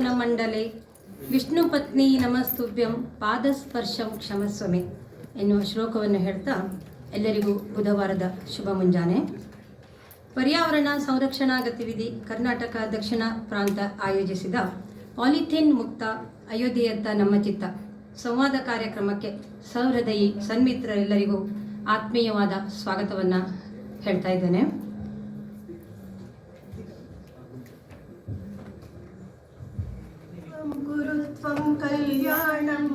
ಸ್ತನಮಂಡಲೆ ವಿಷ್ಣು ಪತ್ನಿ ನಮಸ್ತುಭ್ಯಂ ಪಾದಸ್ಪರ್ಶಂ ಕ್ಷಮಸ್ವಮೆ ಎನ್ನುವ ಶ್ಲೋಕವನ್ನು ಹೇಳ್ತಾ ಎಲ್ಲರಿಗೂ ಬುಧವಾರದ ಶುಭ ಮುಂಜಾನೆ. ಪರ್ಯಾವರಣ ಸಂರಕ್ಷಣಾ ಗತಿವಿಧಿ ಕರ್ನಾಟಕ ದಕ್ಷಿಣ ಪ್ರಾಂತ ಆಯೋಜಿಸಿದ ಪಾಲಿಥೀನ್ ಮುಕ್ತ ಅಯೋಧ್ಯೆಯತ್ತ ನಮ್ಮ ಚಿತ್ತ ಸಂವಾದ ಕಾರ್ಯಕ್ರಮಕ್ಕೆ ಸಹೃದಯಿ ಸನ್ಮಿತ್ರರೆಲ್ಲರಿಗೂ ಆತ್ಮೀಯವಾದ ಸ್ವಾಗತವನ್ನು ಹೇಳ್ತಾ ಇದ್ದೇನೆ. गुरु त्वं कल्याणम्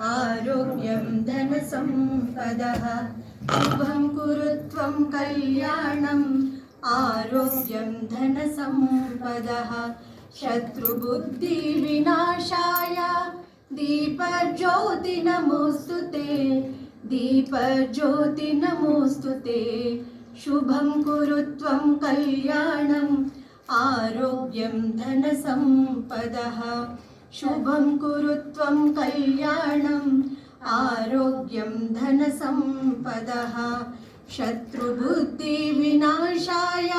आरोग्यं धनसम्पदः। शुभं कुरु त्वं कल्याणम् आरोग्यं धनसम्पदः। शत्रुबुद्धिविनाशाय दीपज्योति नमोऽस्तु ते दीपज्योति नमोऽस्तु ते। शुभं कुरु त्वं कल्याणम् आरोग्यं धनसम्पदः। शुभं कुरु त्वं कल्याणम्, आरोग्यं धनसम्पदः। शत्रुबुद्धिविनाशाय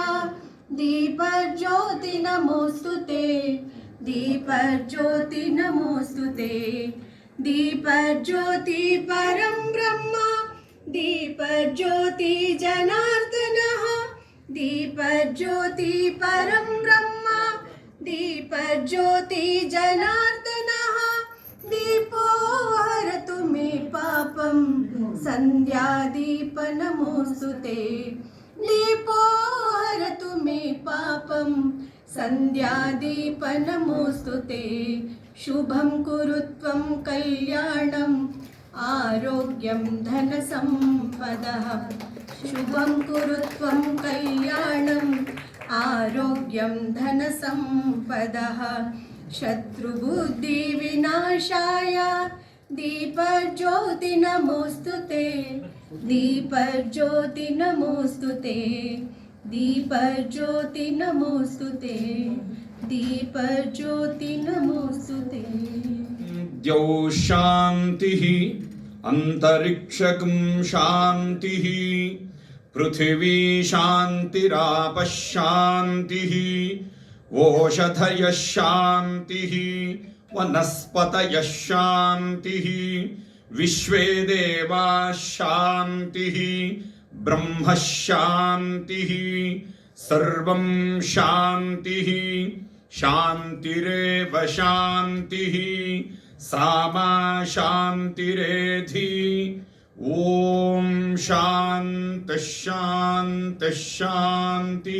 दीपज्योतिनमोऽस्तु दीपज्योति नमोस्तुते दीपज्योति परम ब्रह्म दीपज्योतिजनार्दनः दीपज्योतिपरं ब्रह्म। दीपज्योति जनार्दनः दीपो हरतु मे पापं, सन्ध्यादीपनमोऽस्तु ते। दीपो हरतु मे पापं, सन्ध्यादीपनमोऽस्तु ते। शुभं कुरु त्वं कल्याणम् आरोग्यं धनसम्पदः। शुभं कुरु त्वं कल्याणम् आरोग्यम धन संपद शत्रुबुद्धि विनाशाय दीप ज्योति नमोस्तु ते, दीपज्योतिनमोऽस्तु ते दीपज्योतिनमोऽस्तु ते दीपज्योतिनमोऽस्तु ते। द्यौ शान्तिः, अन्तरिक्षकं शान्तिः। पृथिवी शान्तिरापः शान्तिः ओषधयः शान्तिः वनस्पतयः शान्तिः विश्वे देवाः शान्तिः ब्रह्म शान्तिः सर्वं शान्तिः, शान्तिरेव शान्तिः सा मा शान्तिरेधि। ಓಂ ಶಾಂತ ಶಾಂತ ಶಾಂತಿ.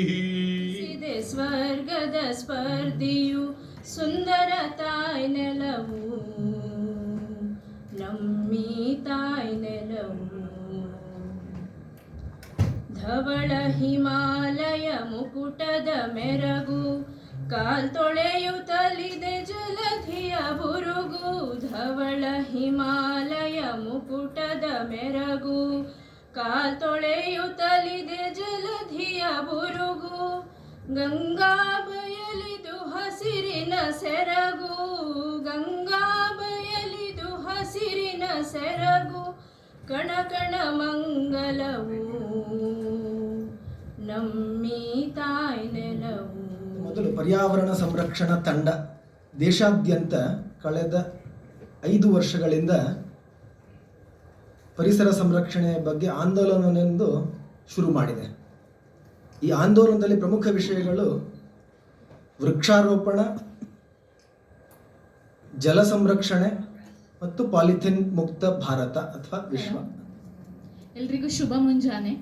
ಇದೆ ಸ್ವರ್ಗದ ಸ್ಪರ್ಧಿಯು ಸುಂದರ ತಾಯ್ ನೆಲವು. ನಮ್ಮಿ ತಾಯ್ ನೆಲವು. ಧವಳ ಹಿಮಾಲಯ ಮುಕುಟದ ಮೆರಗು. ಕಾಲ್ ತೊಳೆಯುತ್ತಲಿದೆ ಜಲಧಿಯ ಬುರುಗು, ಧವಳ ಹಿಮಾಲಯ ಮುಕುಟದ ಮೆರಗು. ಕಾಲ್ ತೊಳೆಯುತ್ತಲಿದೆ ಜಲಧಿಯ ಬುರುಗು, ಗಂಗಾ ಬಯಲಿದು ಹಸಿರಿನ ಸೆರಗು. ಗಂಗಾ ಬಯಲಿದು ಹಸಿರಿನ ಸೆರಗು, ಕಣ ಕಣ ಮಂಗಲವು. ನಮ್ಮಿ ತಾಯ್ ನೆಲವು. ಮೊದಲು ಪರ್ಯಾವರಣ ಸಂರಕ್ಷಣಾ ತಂಡ ದೇಶಾದ್ಯಂತ ಕಳೆದ ಐದು ವರ್ಷಗಳಿಂದ ಪರಿಸರ ಸಂರಕ್ಷಣೆಯ ಬಗ್ಗೆ ಆಂದೋಲನವೆಂದು ಶುರು ಮಾಡಿದೆ. ಈ ಆಂದೋಲನದಲ್ಲಿ ಪ್ರಮುಖ ವಿಷಯಗಳು ವೃಕ್ಷಾರೋಪಣ, ಜಲ ಸಂರಕ್ಷಣೆ ಮತ್ತು ಪಾಲಿಥಿನ್ ಮುಕ್ತ ಭಾರತ ಅಥವಾ ವಿಶ್ವ. ಎಲ್ರಿಗೂ ಶುಭ ಮುಂಜಾನೆ.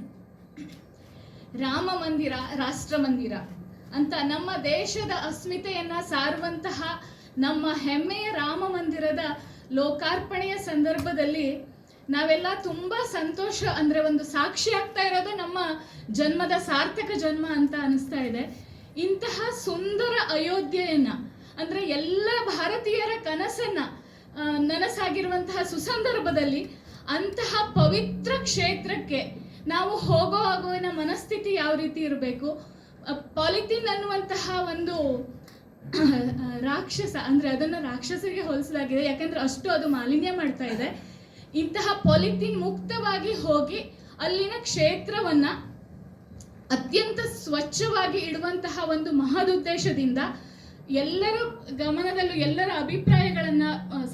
ರಾಮ ಮಂದಿರ, ರಾಷ್ಟ್ರ ಮಂದಿರ. ಅಂತ ನಮ್ಮ ದೇಶದ ಅಸ್ಮಿತೆಯನ್ನ ಸಾರುವಂತಹ ನಮ್ಮ ಹೆಮ್ಮೆಯ ರಾಮ ಮಂದಿರದ ಲೋಕಾರ್ಪಣೆಯ ಸಂದರ್ಭದಲ್ಲಿ ನಾವೆಲ್ಲ ತುಂಬಾ ಸಂತೋಷ ಅಂದ್ರೆ ಒಂದು ಸಾಕ್ಷಿ ಆಗ್ತಾ ಇರೋದು ನಮ್ಮ ಜನ್ಮದ ಸಾರ್ಥಕ ಜನ್ಮ ಅಂತ ಅನಿಸ್ತಾ ಇದೆ. ಇಂತಹ ಸುಂದರ ಅಯೋಧ್ಯೆಯನ್ನ ಅಂದ್ರೆ ಎಲ್ಲ ಭಾರತೀಯರ ಕನಸನ್ನ ನನಸಾಗಿರುವಂತಹ ಸುಸಂದರ್ಭದಲ್ಲಿ ಅಂತಹ ಪವಿತ್ರ ಕ್ಷೇತ್ರಕ್ಕೆ ನಾವು ಹೋಗೋ ಆಗುವಿನ ಮನಸ್ಥಿತಿ ಯಾವ ರೀತಿ ಇರಬೇಕು? ಪಾಲಿಥಿನ್ ಅನ್ನುವಂತಹ ಒಂದು ರಾಕ್ಷಸ, ಅಂದ್ರೆ ಅದನ್ನು ರಾಕ್ಷಸರಿಗೆ ಹೋಲಿಸಲಾಗಿದೆ. ಯಾಕಂದ್ರೆ ಅಷ್ಟು ಅದು ಮಾಲಿನ್ಯ ಮಾಡ್ತಾ ಇದೆ. ಇಂತಹ ಪಾಲಿಥಿನ್ ಮುಕ್ತವಾಗಿ ಹೋಗಿ ಅಲ್ಲಿನ ಕ್ಷೇತ್ರವನ್ನ ಅತ್ಯಂತ ಸ್ವಚ್ಛವಾಗಿ ಇಡುವಂತಹ ಒಂದು ಮಹದುದ್ದೇಶದಿಂದ ಎಲ್ಲರ ಗಮನದಲ್ಲೂ ಎಲ್ಲರ ಅಭಿಪ್ರಾಯಗಳನ್ನ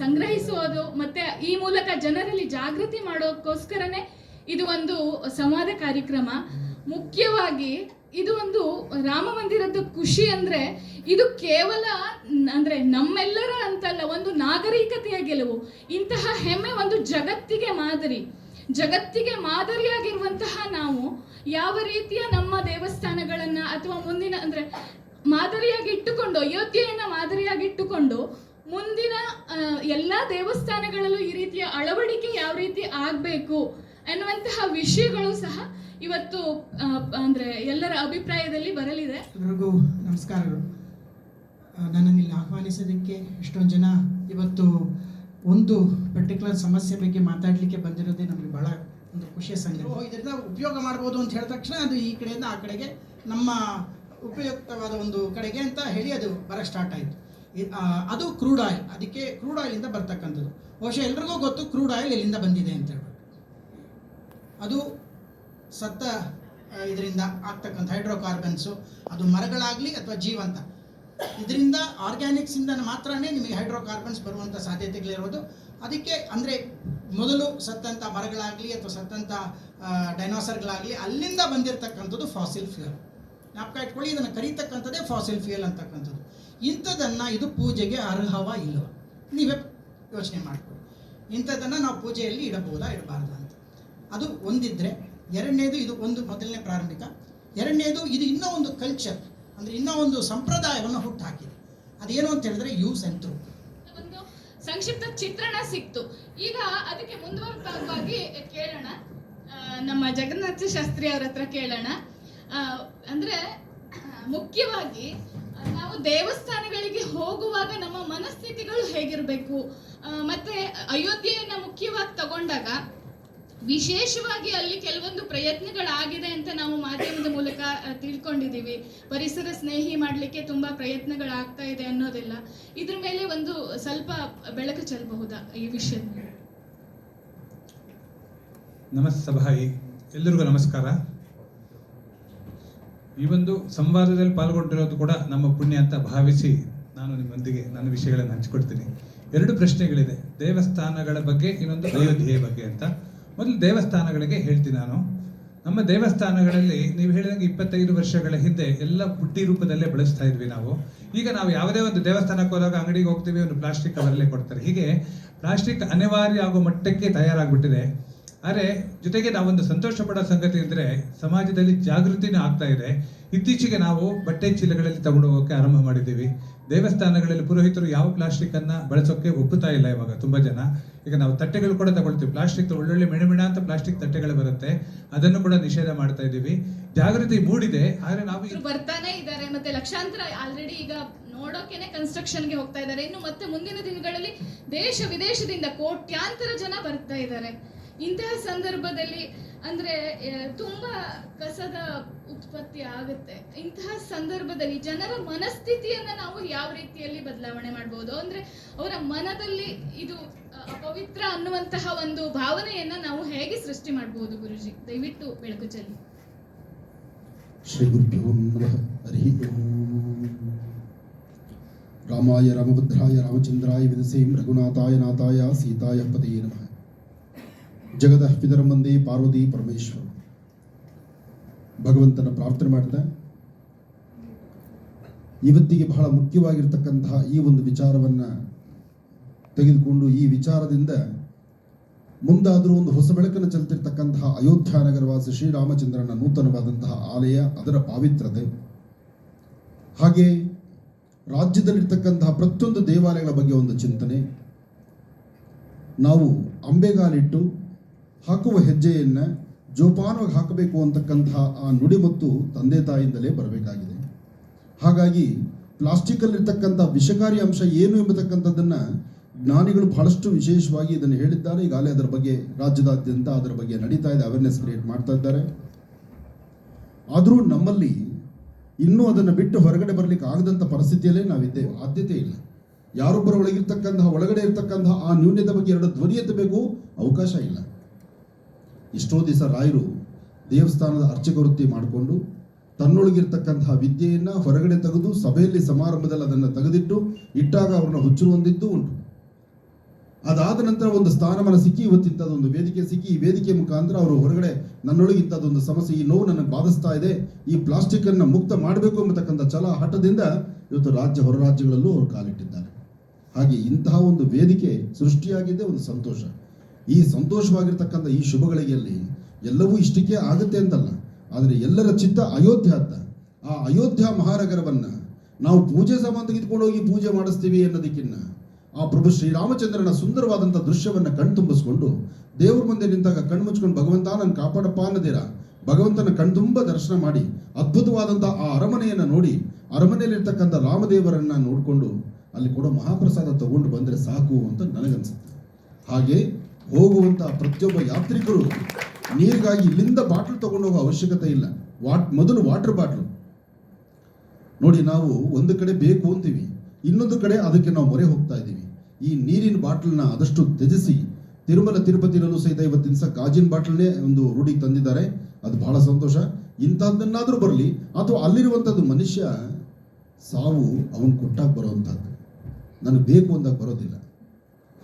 ಸಂಗ್ರಹಿಸುವುದು ಮತ್ತೆ ಈ ಮೂಲಕ ಜನರಲ್ಲಿ ಜಾಗೃತಿ ಮಾಡೋಕ್ಕೋಸ್ಕರನೇ ಇದು ಒಂದು ಸಂವಾದ ಕಾರ್ಯಕ್ರಮ. ಮುಖ್ಯವಾಗಿ ಇದು ಒಂದು ರಾಮ ಮಂದಿರದ ಖುಷಿ ಅಂದ್ರೆ ಇದು ಕೇವಲ ಅಂದ್ರೆ ನಮ್ಮೆಲ್ಲರ ಅಂತಲ್ಲ, ಒಂದು ನಾಗರಿಕತೆಯ ಗೆಲುವು. ಇಂತಹ ಹೆಮ್ಮೆ ಒಂದು ಜಗತ್ತಿಗೆ ಮಾದರಿ. ಜಗತ್ತಿಗೆ ಮಾದರಿಯಾಗಿರುವಂತಹ ನಾವು ಯಾವ ರೀತಿಯ ನಮ್ಮ ದೇವಸ್ಥಾನಗಳನ್ನ ಅಥವಾ ಮುಂದಿನ ಅಂದ್ರೆ ಮಾದರಿಯಾಗಿ ಇಟ್ಟುಕೊಂಡು, ಅಯೋಧ್ಯೆಯನ್ನ ಮಾದರಿಯಾಗಿ ಇಟ್ಟುಕೊಂಡು ಮುಂದಿನ ಎಲ್ಲಾ ದೇವಸ್ಥಾನಗಳಲ್ಲೂ ಈ ರೀತಿಯ ಅಳವಡಿಕೆ ಯಾವ ರೀತಿ ಆಗಬೇಕು ಅನ್ನುವಂತಹ ವಿಷಯಗಳು ಸಹ ಇವತ್ತು ಅಂದ್ರೆ ಎಲ್ಲರ ಅಭಿಪ್ರಾಯದಲ್ಲಿ ಬರಲಿದೆ. ಎಲ್ರಿಗೂ ನಮಸ್ಕಾರಗಳು. ನನ್ನನ್ನು ಇಲ್ಲಿ ಆಹ್ವಾನಿಸೋದಕ್ಕೆ ಎಷ್ಟೊಂದು ಜನ ಇವತ್ತು ಒಂದು ಪರ್ಟಿಕ್ಯುಲರ್ ಸಮಸ್ಯೆ ಬಗ್ಗೆ ಮಾತಾಡಲಿಕ್ಕೆ ಬಂದಿರೋದೇ ನಮಗೆ ಬಹಳ ಒಂದು ಖುಷಿಯ ಸಂಗತಿ. ಓ, ಇದರಿಂದ ಉಪಯೋಗ ಮಾಡ್ಬೋದು ಅಂತ ಹೇಳಿದ ತಕ್ಷಣ ಅದು ಈ ಕಡೆಯಿಂದ ಆ ಕಡೆಗೆ ನಮ್ಮ ಉಪಯುಕ್ತವಾದ ಒಂದು ಕಡೆಗೆ ಅಂತ ಹೇಳಿ ಅದು ಬರಕ್ಕೆ ಸ್ಟಾರ್ಟ್ ಆಯಿತು. ಅದು ಕ್ರೂಡ್ ಆಯಿಲ್ ಅದಕ್ಕೆ ಕ್ರೂಡ್ ಆಯಿಲಿಂದ ಬರ್ತಕ್ಕಂಥದ್ದು. ಬಹುಶಃ ಎಲ್ರಿಗೂ ಗೊತ್ತು ಕ್ರೂಡ್ ಆಯಿಲ್ ಎಲ್ಲಿಂದ ಬಂದಿದೆ ಅಂತ ಹೇಳ್ಬಿಟ್ಟು ಅದು ಸತ್ತ ಇದರಿಂದ ಆಗ್ತಕ್ಕಂಥ ಹೈಡ್ರೋಕಾರ್ಬನ್ಸು ಅದು ಮರಗಳಾಗಲಿ ಅಥವಾ ಜೀವಂತ. ಇದರಿಂದ ಆರ್ಗ್ಯಾನಿಕ್ಸಿಂದ ಮಾತ್ರನೇ ನಿಮಗೆ ಹೈಡ್ರೋಕಾರ್ಬನ್ಸ್ ಬರುವಂಥ ಸಾಧ್ಯತೆಗಳಿರೋದು ಅದಕ್ಕೆ ಅಂದರೆ ಮೊದಲು ಸತ್ತಂಥ ಮರಗಳಾಗಲಿ ಅಥವಾ ಸತ್ತಂಥ ಡೈನೋಸರ್ಗಳಾಗಲಿ ಅಲ್ಲಿಂದ ಬಂದಿರತಕ್ಕಂಥದ್ದು ಫಾಸಿಲ್ ಫ್ಯೂಯಲ್ ಜ್ಞಾಪಕ ಇಟ್ಕೊಳ್ಳಿ, ಇದನ್ನು ಕರೀತಕ್ಕಂಥದ್ದೇ ಫಾಸಿಲ್ ಫ್ಯೂಯಲ್ ಅಂತಕ್ಕಂಥದ್ದು. ಇಂಥದ್ದನ್ನು ಇದು ಪೂಜೆಗೆ ಅರ್ಹವ ಇಲ್ಲವ? ನೀವೇ ಯೋಚನೆ ಮಾಡಿಕೊಳ್ಳಿ. ಇಂಥದ್ದನ್ನು ನಾವು ಪೂಜೆಯಲ್ಲಿ ಇಡಬಹುದಾ, ಇಡಬಾರ್ದಾ ಅಂತ. ಅದು ಒಂದಿದ್ರೆ ಎರಡನೇದು ಇದು ಒಂದು ಮೊದಲನೇ ಪ್ರಾರಂಭಿಕ. ಎರಡನೇದು ಇದು ಇನ್ನೂ ಒಂದು ಕಲ್ಚರ್ ಅಂದರೆ ಇನ್ನೂ ಒಂದು ಸಂಪ್ರದಾಯವನ್ನು ಹುಟ್ಟು ಹಾಕಿದೆ ಅದೇನು ಅಂತ ಹೇಳಿದ್ರೆ ಯೂಸ್ ಥ್ರೂ ಒಂದು ಸಂಕ್ಷಿಪ್ತ ಚಿತ್ರಣ ಸಿಕ್ತು. ಈಗ ಅದಕ್ಕೆ ಮುಂದುವರೆದವಾಗಿ ಕೇಳೋಣ. ನಮ್ಮ ಜಗನ್ನಾಥ ಶಾಸ್ತ್ರಿ ಅವ್ರ ಹತ್ರ ಕೇಳೋಣ. ಅಂದ್ರೆ ಮುಖ್ಯವಾಗಿ ನಾವು ದೇವಸ್ಥಾನಗಳಿಗೆ ಹೋಗುವಾಗ ನಮ್ಮ ಮನಸ್ಥಿತಿಗಳು ಹೇಗಿರಬೇಕು? ಮತ್ತೆ ಅಯೋಧ್ಯೆಯನ್ನ ಮುಖ್ಯವಾಗಿ ತಗೊಂಡಾಗ ವಿಶೇಷವಾಗಿ ಅಲ್ಲಿ ಕೆಲವೊಂದು ಪ್ರಯತ್ನಗಳಾಗಿದೆ ಅಂತ ನಾವು ಮಾಧ್ಯಮದ ಮೂಲಕ ತಿಳ್ಕೊಂಡಿದ್ದೀವಿ. ಪರಿಸರ ಸ್ನೇಹಿ ಮಾಡಲಿಕ್ಕೆ ತುಂಬಾ ಪ್ರಯತ್ನಗಳಾಗ್ತಾ ಇದೆ ಅನ್ನೋದೆಲ್ಲ. ಇದ್ರ ಮೇಲೆ ಒಂದು ಸ್ವಲ್ಪ ಬೆಳಕು ಚೆಲ್ಲಬಹುದಾ ಈ ವಿಷಯ ಮೇಲೆ? ನಮಸ್ ಸಭಾಯಿ ಎಲ್ಲರಿಗೂ ನಮಸ್ಕಾರ. ಈ ಒಂದು ಸಂವಾದದಲ್ಲಿ ಪಾಲ್ಗೊಂಡಿರೋದು ಕೂಡ ನಮ್ಮ ಪುಣ್ಯ ಅಂತ ಭಾವಿಸಿ ನಾನು ನಿಮ್ಮೊಂದಿಗೆ ನನ್ನ ವಿಷಯಗಳನ್ನು ಹಂಚಿಕೊಡ್ತೀನಿ ಎರಡು ಪ್ರಶ್ನೆಗಳಿದೆ. ದೇವಸ್ಥಾನಗಳ ಬಗ್ಗೆ ಇನ್ನೊಂದು ಅಯೋಧ್ಯೆಯ ಬಗ್ಗೆ ಅಂತ. ಮೊದಲು ದೇವಸ್ಥಾನಗಳಿಗೆ ಹೇಳ್ತೀನಿ ನಾನು. ನಮ್ಮ ದೇವಸ್ಥಾನಗಳಲ್ಲಿ ನೀವು ಹೇಳಿದಂಗೆ ಇಪ್ಪತ್ತೈದು ವರ್ಷಗಳ ಹಿಂದೆ ಎಲ್ಲ ಬುಟ್ಟಿ ರೂಪದಲ್ಲೇ ಬಳಸ್ತಾ ಇದ್ವಿ ನಾವು. ಈಗ ನಾವು ಯಾವುದೇ ಒಂದು ದೇವಸ್ಥಾನಕ್ಕೆ ಹೋದಾಗ ಅಂಗಡಿಗೆ ಹೋಗ್ತೀವಿ, ಒಂದು ಪ್ಲಾಸ್ಟಿಕ್ ಕವರಲ್ಲೇ ಕೊಡ್ತಾರೆ. ಹೀಗೆ ಪ್ಲಾಸ್ಟಿಕ್ ಅನಿವಾರ್ಯ ಆಗೋ ಮಟ್ಟಕ್ಕೆ ತಯಾರಾಗ್ಬಿಟ್ಟಿದೆ. ಆದರೆ ಜೊತೆಗೆ ನಾವೊಂದು ಸಂತೋಷ ಪಡೋ ಸಂಗತಿ ಅಂದರೆ ಸಮಾಜದಲ್ಲಿ ಜಾಗೃತಿನೂ ಆಗ್ತಾ ಇದೆ. ಇತ್ತೀಚೆಗೆ ನಾವು ಬಟ್ಟೆ ಚೀಲಗಳಲ್ಲಿ ತಗೊಂಡು ಹೋಗೋಕೆ ಆರಂಭ ಮಾಡಿದ್ದೀವಿ. ದೇವಸ್ಥಾನಗಳಲ್ಲಿ ಪುರೋಹಿತರು ಯಾವ ಪ್ಲಾಸ್ಟಿಕ್ ಅನ್ನ ಬಳಸೋಕೆ ಒಪ್ಪುತ್ತಾ ಇಲ್ಲ ಇವಾಗ ತುಂಬಾ ಜನ. ಈಗ ನಾವು ತಟ್ಟೆಗಳು ಕೂಡ ತಗೊಳ್ತೀವಿ. ಪ್ಲಾಸ್ಟಿಕ್ ಒಳ್ಳೊಳ್ಳೆ ಮೆಣಮೆಣ ಅಂತ ಪ್ಲಾಸ್ಟಿಕ್ ತಟ್ಟೆಗಳು ಬರುತ್ತೆ. ಅದನ್ನು ಕೂಡ ನಿಷೇಧ ಮಾಡ್ತಾ ಇದ್ದೀವಿ. ಜಾಗೃತಿ ಮೂಡಿದೆ, ಆದ್ರೆ ನಾವು ಬರ್ತಾನೆ ಇದ್ದಾರೆ. ಮತ್ತೆ ಲಕ್ಷಾಂತರ ಆಲ್ರೆಡಿ ಈಗ ನೋಡೋಕೆನೆ ಕನ್ಸ್ಟ್ರಕ್ಷನ್ಗೆ ಹೋಗ್ತಾ ಇದ್ದಾರೆ. ಇನ್ನು ಮತ್ತೆ ಮುಂದಿನ ದಿನಗಳಲ್ಲಿ ದೇಶ ವಿದೇಶದಿಂದ ಕೋಟ್ಯಾಂತರ ಜನ ಬರ್ತಾ ಇದ್ದಾರೆ. ಇಂತಹ ಸಂದರ್ಭದಲ್ಲಿ ಅಂದ್ರೆ ತುಂಬಾ ಕಸದ ಉತ್ಪತ್ತಿ ಆಗುತ್ತೆ. ಇಂತಹ ಸಂದರ್ಭದಲ್ಲಿ ಜನರ ಮನಸ್ಥಿತಿಯನ್ನ ನಾವು ಯಾವ ರೀತಿಯಲ್ಲಿ ಬದಲಾವಣೆ ಮಾಡಬಹುದು ಅಂದ್ರೆ, ಅವರ ಮನದಲ್ಲಿ ಇದು ಅಪವಿತ್ರ ಅನ್ನುವಂತಹ ಒಂದು ಭಾವನೆಯನ್ನ ನಾವು ಹೇಗೆ ಸೃಷ್ಟಿ ಮಾಡಬಹುದು ಗುರುಜಿ? ದಯವಿಟ್ಟು ಬೆಳಕು ಚೆಲ್ಲಿ. ಶ್ರೀ ರಾಮಾಯ ರಾಮಭದ್ರಾಯ ರಾಮಚಂದ್ರಾಯ ವಿದಸೇಂ ರಘುನಾಥಾಯ ನಾಥಾಯ ಸೀತಾಯ ಪದೇ ನಮಃ. ಜಗದಃ ಪಿತರಂ ಮಂದಿ ಪಾರ್ವತಿ ಪರಮೇಶ್ವರ. ಭಗವಂತನ ಪ್ರಾರ್ಥನೆ ಮಾಡಿದ. ಇವತ್ತಿಗೆ ಬಹಳ ಮುಖ್ಯವಾಗಿರ್ತಕ್ಕಂತಹ ಈ ಒಂದು ವಿಚಾರವನ್ನು ತೆಗೆದುಕೊಂಡು ಈ ವಿಚಾರದಿಂದ ಮುಂದಾದರೂ ಒಂದು ಹೊಸ ಬೆಳಕನ್ನು ಚೆಲ್ತಿರ್ತಕ್ಕಂತಹ ಅಯೋಧ್ಯ ನಗರವಾಸಿ ಶ್ರೀರಾಮಚಂದ್ರನ ನೂತನವಾದಂತಹ ಆಲಯ ಅದರ ಪಾವಿತ್ರತೆ ಹಾಗೆ ರಾಜ್ಯದಲ್ಲಿರ್ತಕ್ಕಂತಹ ಪ್ರತಿಯೊಂದು ದೇವಾಲಯಗಳ ಬಗ್ಗೆ ಒಂದು ಚಿಂತನೆ. ನಾವು ಅಂಬೆಗಾಲಿಟ್ಟು ಹಾಕುವ ಹೆಜ್ಜೆಯನ್ನು ಜೋಪಾನವಾಗಿ ಹಾಕಬೇಕು ಅಂತಕ್ಕಂತಹ ಆ ನುಡಿಮತ್ತು ತಂದೆ ತಾಯಿಯಿಂದಲೇ ಬರಬೇಕಾಗಿದೆ. ಹಾಗಾಗಿ ಪ್ಲಾಸ್ಟಿಕ್ಕಲ್ಲಿರ್ತಕ್ಕಂಥ ವಿಷಕಾರಿ ಅಂಶ ಏನು ಎಂಬತಕ್ಕಂಥದ್ದನ್ನು ಜ್ಞಾನಿಗಳು ಬಹಳಷ್ಟು ವಿಶೇಷವಾಗಿ ಇದನ್ನು ಹೇಳಿದ್ದಾರೆ. ಈಗಾಗಲೇ ಅದರ ಬಗ್ಗೆ ರಾಜ್ಯದಾದ್ಯಂತ ಅದರ ಬಗ್ಗೆ ನಡೀತಾ ಇದೆ ಅವೇರ್ನೆಸ್ ಕ್ರಿಯೇಟ್ ಮಾಡ್ತಾ ಇದ್ದಾರೆ. ಆದರೂ ನಮ್ಮಲ್ಲಿ ಇನ್ನೂ ಅದನ್ನು ಬಿಟ್ಟು ಹೊರಗಡೆ ಬರಲಿಕ್ಕೆ ಆಗದಂಥ ಪರಿಸ್ಥಿತಿಯಲ್ಲೇ ನಾವಿದ್ದೇವೆ. ಆದ್ಯತೆ ಇಲ್ಲ. ಯಾರೊಬ್ಬರ ಒಳಗಿರ್ತಕ್ಕಂತಹ, ಒಳಗಡೆ ಇರ್ತಕ್ಕಂತಹ ಆ ನ್ಯೂನ್ಯತೆ ಬಗ್ಗೆ ಎರಡು ಧ್ವನಿ ಎತ್ತಬೇಕು, ಅವಕಾಶ ಇಲ್ಲ. ಎಷ್ಟೋ ದಿವಸ ರಾಯರು ದೇವಸ್ಥಾನದ ಅರ್ಚಕ ವೃತ್ತಿ ಮಾಡಿಕೊಂಡು ತನ್ನೊಳಗಿರ್ತಕ್ಕಂತಹ ವಿದ್ಯೆಯನ್ನ ಹೊರಗಡೆ ತೆಗೆದು ಸಭೆಯಲ್ಲಿ ಸಮಾರಂಭದಲ್ಲಿ ಅದನ್ನು ತೆಗೆದಿಟ್ಟು ಇಟ್ಟಾಗ ಅವ್ರನ್ನ ಹುಚ್ಚು ಹೊಂದಿದ್ದು ಉಂಟು. ಅದಾದ ನಂತರ ಒಂದು ಸ್ಥಾನಮಾನ ಸಿಕ್ಕಿ ಇವತ್ತಿಂಥದ್ದೊಂದು ವೇದಿಕೆ ಸಿಕ್ಕಿ, ಈ ವೇದಿಕೆ ಮುಖಾಂತರ ಅವರು ಹೊರಗಡೆ ನನ್ನೊಳಗೆ ಇಂಥದ್ದೊಂದು ಸಮಸ್ಯೆ, ಈ ನೋವು ನನಗೆ ಬಾಧಿಸ್ತಾ ಇದೆ, ಈ ಪ್ಲಾಸ್ಟಿಕ್ ಅನ್ನ ಮುಕ್ತ ಮಾಡಬೇಕು ಎಂಬತಕ್ಕಂಥ ಛಲ ಹಠದಿಂದ ಇವತ್ತು ರಾಜ್ಯ ಹೊರ ರಾಜ್ಯಗಳಲ್ಲೂ ಅವರು ಕಾಲಿಟ್ಟಿದ್ದಾರೆ. ಹಾಗೆ ಇಂತಹ ಒಂದು ವೇದಿಕೆ ಸೃಷ್ಟಿಯಾಗಿದ್ದೇ ಒಂದು ಸಂತೋಷ. ಈ ಸಂತೋಷವಾಗಿರ್ತಕ್ಕಂಥ ಈ ಶುಭಗಳಿಗೆಯಲ್ಲಿ ಎಲ್ಲವೂ ಇಷ್ಟಕ್ಕೆ ಆಗುತ್ತೆ ಅಂತಲ್ಲ. ಆದರೆ ಎಲ್ಲರ ಚಿತ್ತ ಅಯೋಧ್ಯ ಅಂತ ಆ ಅಯೋಧ್ಯ ಮಹಾನಗರವನ್ನು ನಾವು ಪೂಜೆ ಸಾಮಾನು ತೆಗೆದುಕೊಂಡು ಹೋಗಿ ಪೂಜೆ ಮಾಡಿಸ್ತೀವಿ ಅನ್ನೋದಕ್ಕಿನ್ನ ಆ ಪ್ರಭು ಶ್ರೀರಾಮಚಂದ್ರನ ಸುಂದರವಾದಂಥ ದೃಶ್ಯವನ್ನ ಕಣ್ತುಂಬಿಸ್ಕೊಂಡು ದೇವ್ರ ಮುಂದೆ ನಿಂತಾಗ ಕಣ್ಣು ಮುಚ್ಕೊಂಡು, ಭಗವಂತ ನನ್ನ ಕಾಪಾಡಪ್ಪ ಅನ್ನದಿರ? ಭಗವಂತನ ಕಣ್ತುಂಬ ದರ್ಶನ ಮಾಡಿ, ಅದ್ಭುತವಾದಂಥ ಆ ಅರಮನೆಯನ್ನು ನೋಡಿ, ಅರಮನೆಯಲ್ಲಿರ್ತಕ್ಕಂಥ ರಾಮದೇವರನ್ನ ನೋಡಿಕೊಂಡು ಅಲ್ಲಿ ಕೂಡ ಮಹಾಪ್ರಸಾದ ತಗೊಂಡು ಬಂದರೆ ಸಾಕು ಅಂತ ನನಗನ್ಸುತ್ತೆ. ಹಾಗೆ ಹೋಗುವಂಥ ಪ್ರತಿಯೊಬ್ಬ ಯಾತ್ರಿಕರು ನೀರಿಗಾಗಿ ಇಲ್ಲಿಂದ ಬಾಟ್ಲು ತಗೊಂಡು ಹೋಗೋ ಅವಶ್ಯಕತೆ ಇಲ್ಲ. ವಾಟ್, ಮೊದಲು ವಾಟರ್ ಬಾಟ್ಲು. ನೋಡಿ, ನಾವು ಒಂದು ಕಡೆ ಬೇಕು ಅಂತೀವಿ, ಇನ್ನೊಂದು ಕಡೆ ಅದಕ್ಕೆ ನಾವು ಮೊರೆ ಹೋಗ್ತಾ ಇದ್ದೀವಿ. ಈ ನೀರಿನ ಬಾಟ್ಲನ್ನ ಆದಷ್ಟು ತ್ಯಜಿಸಿ, ತಿರುಮಲ ತಿರುಪತಿನಲ್ಲೂ ಸಹಿತ ಇವತ್ತಿನ ದಿವಸ ಗಾಜಿನ ಬಾಟ್ಲನ್ನೇ ಒಂದು ರೂಢಿಗೆ ತಂದಿದ್ದಾರೆ. ಅದು ಬಹಳ ಸಂತೋಷ. ಇಂಥದ್ದನ್ನಾದರೂ ಬರಲಿ, ಅಥವಾ ಅಲ್ಲಿರುವಂಥದ್ದು ಮನುಷ್ಯ ಸಾವು ಅವನು ಕೊಟ್ಟಾಗ ಬರೋವಂಥದ್ದು. ನನಗೆ ಬೇಕು ಅಂದಾಗ ಬರೋದಿಲ್ಲ.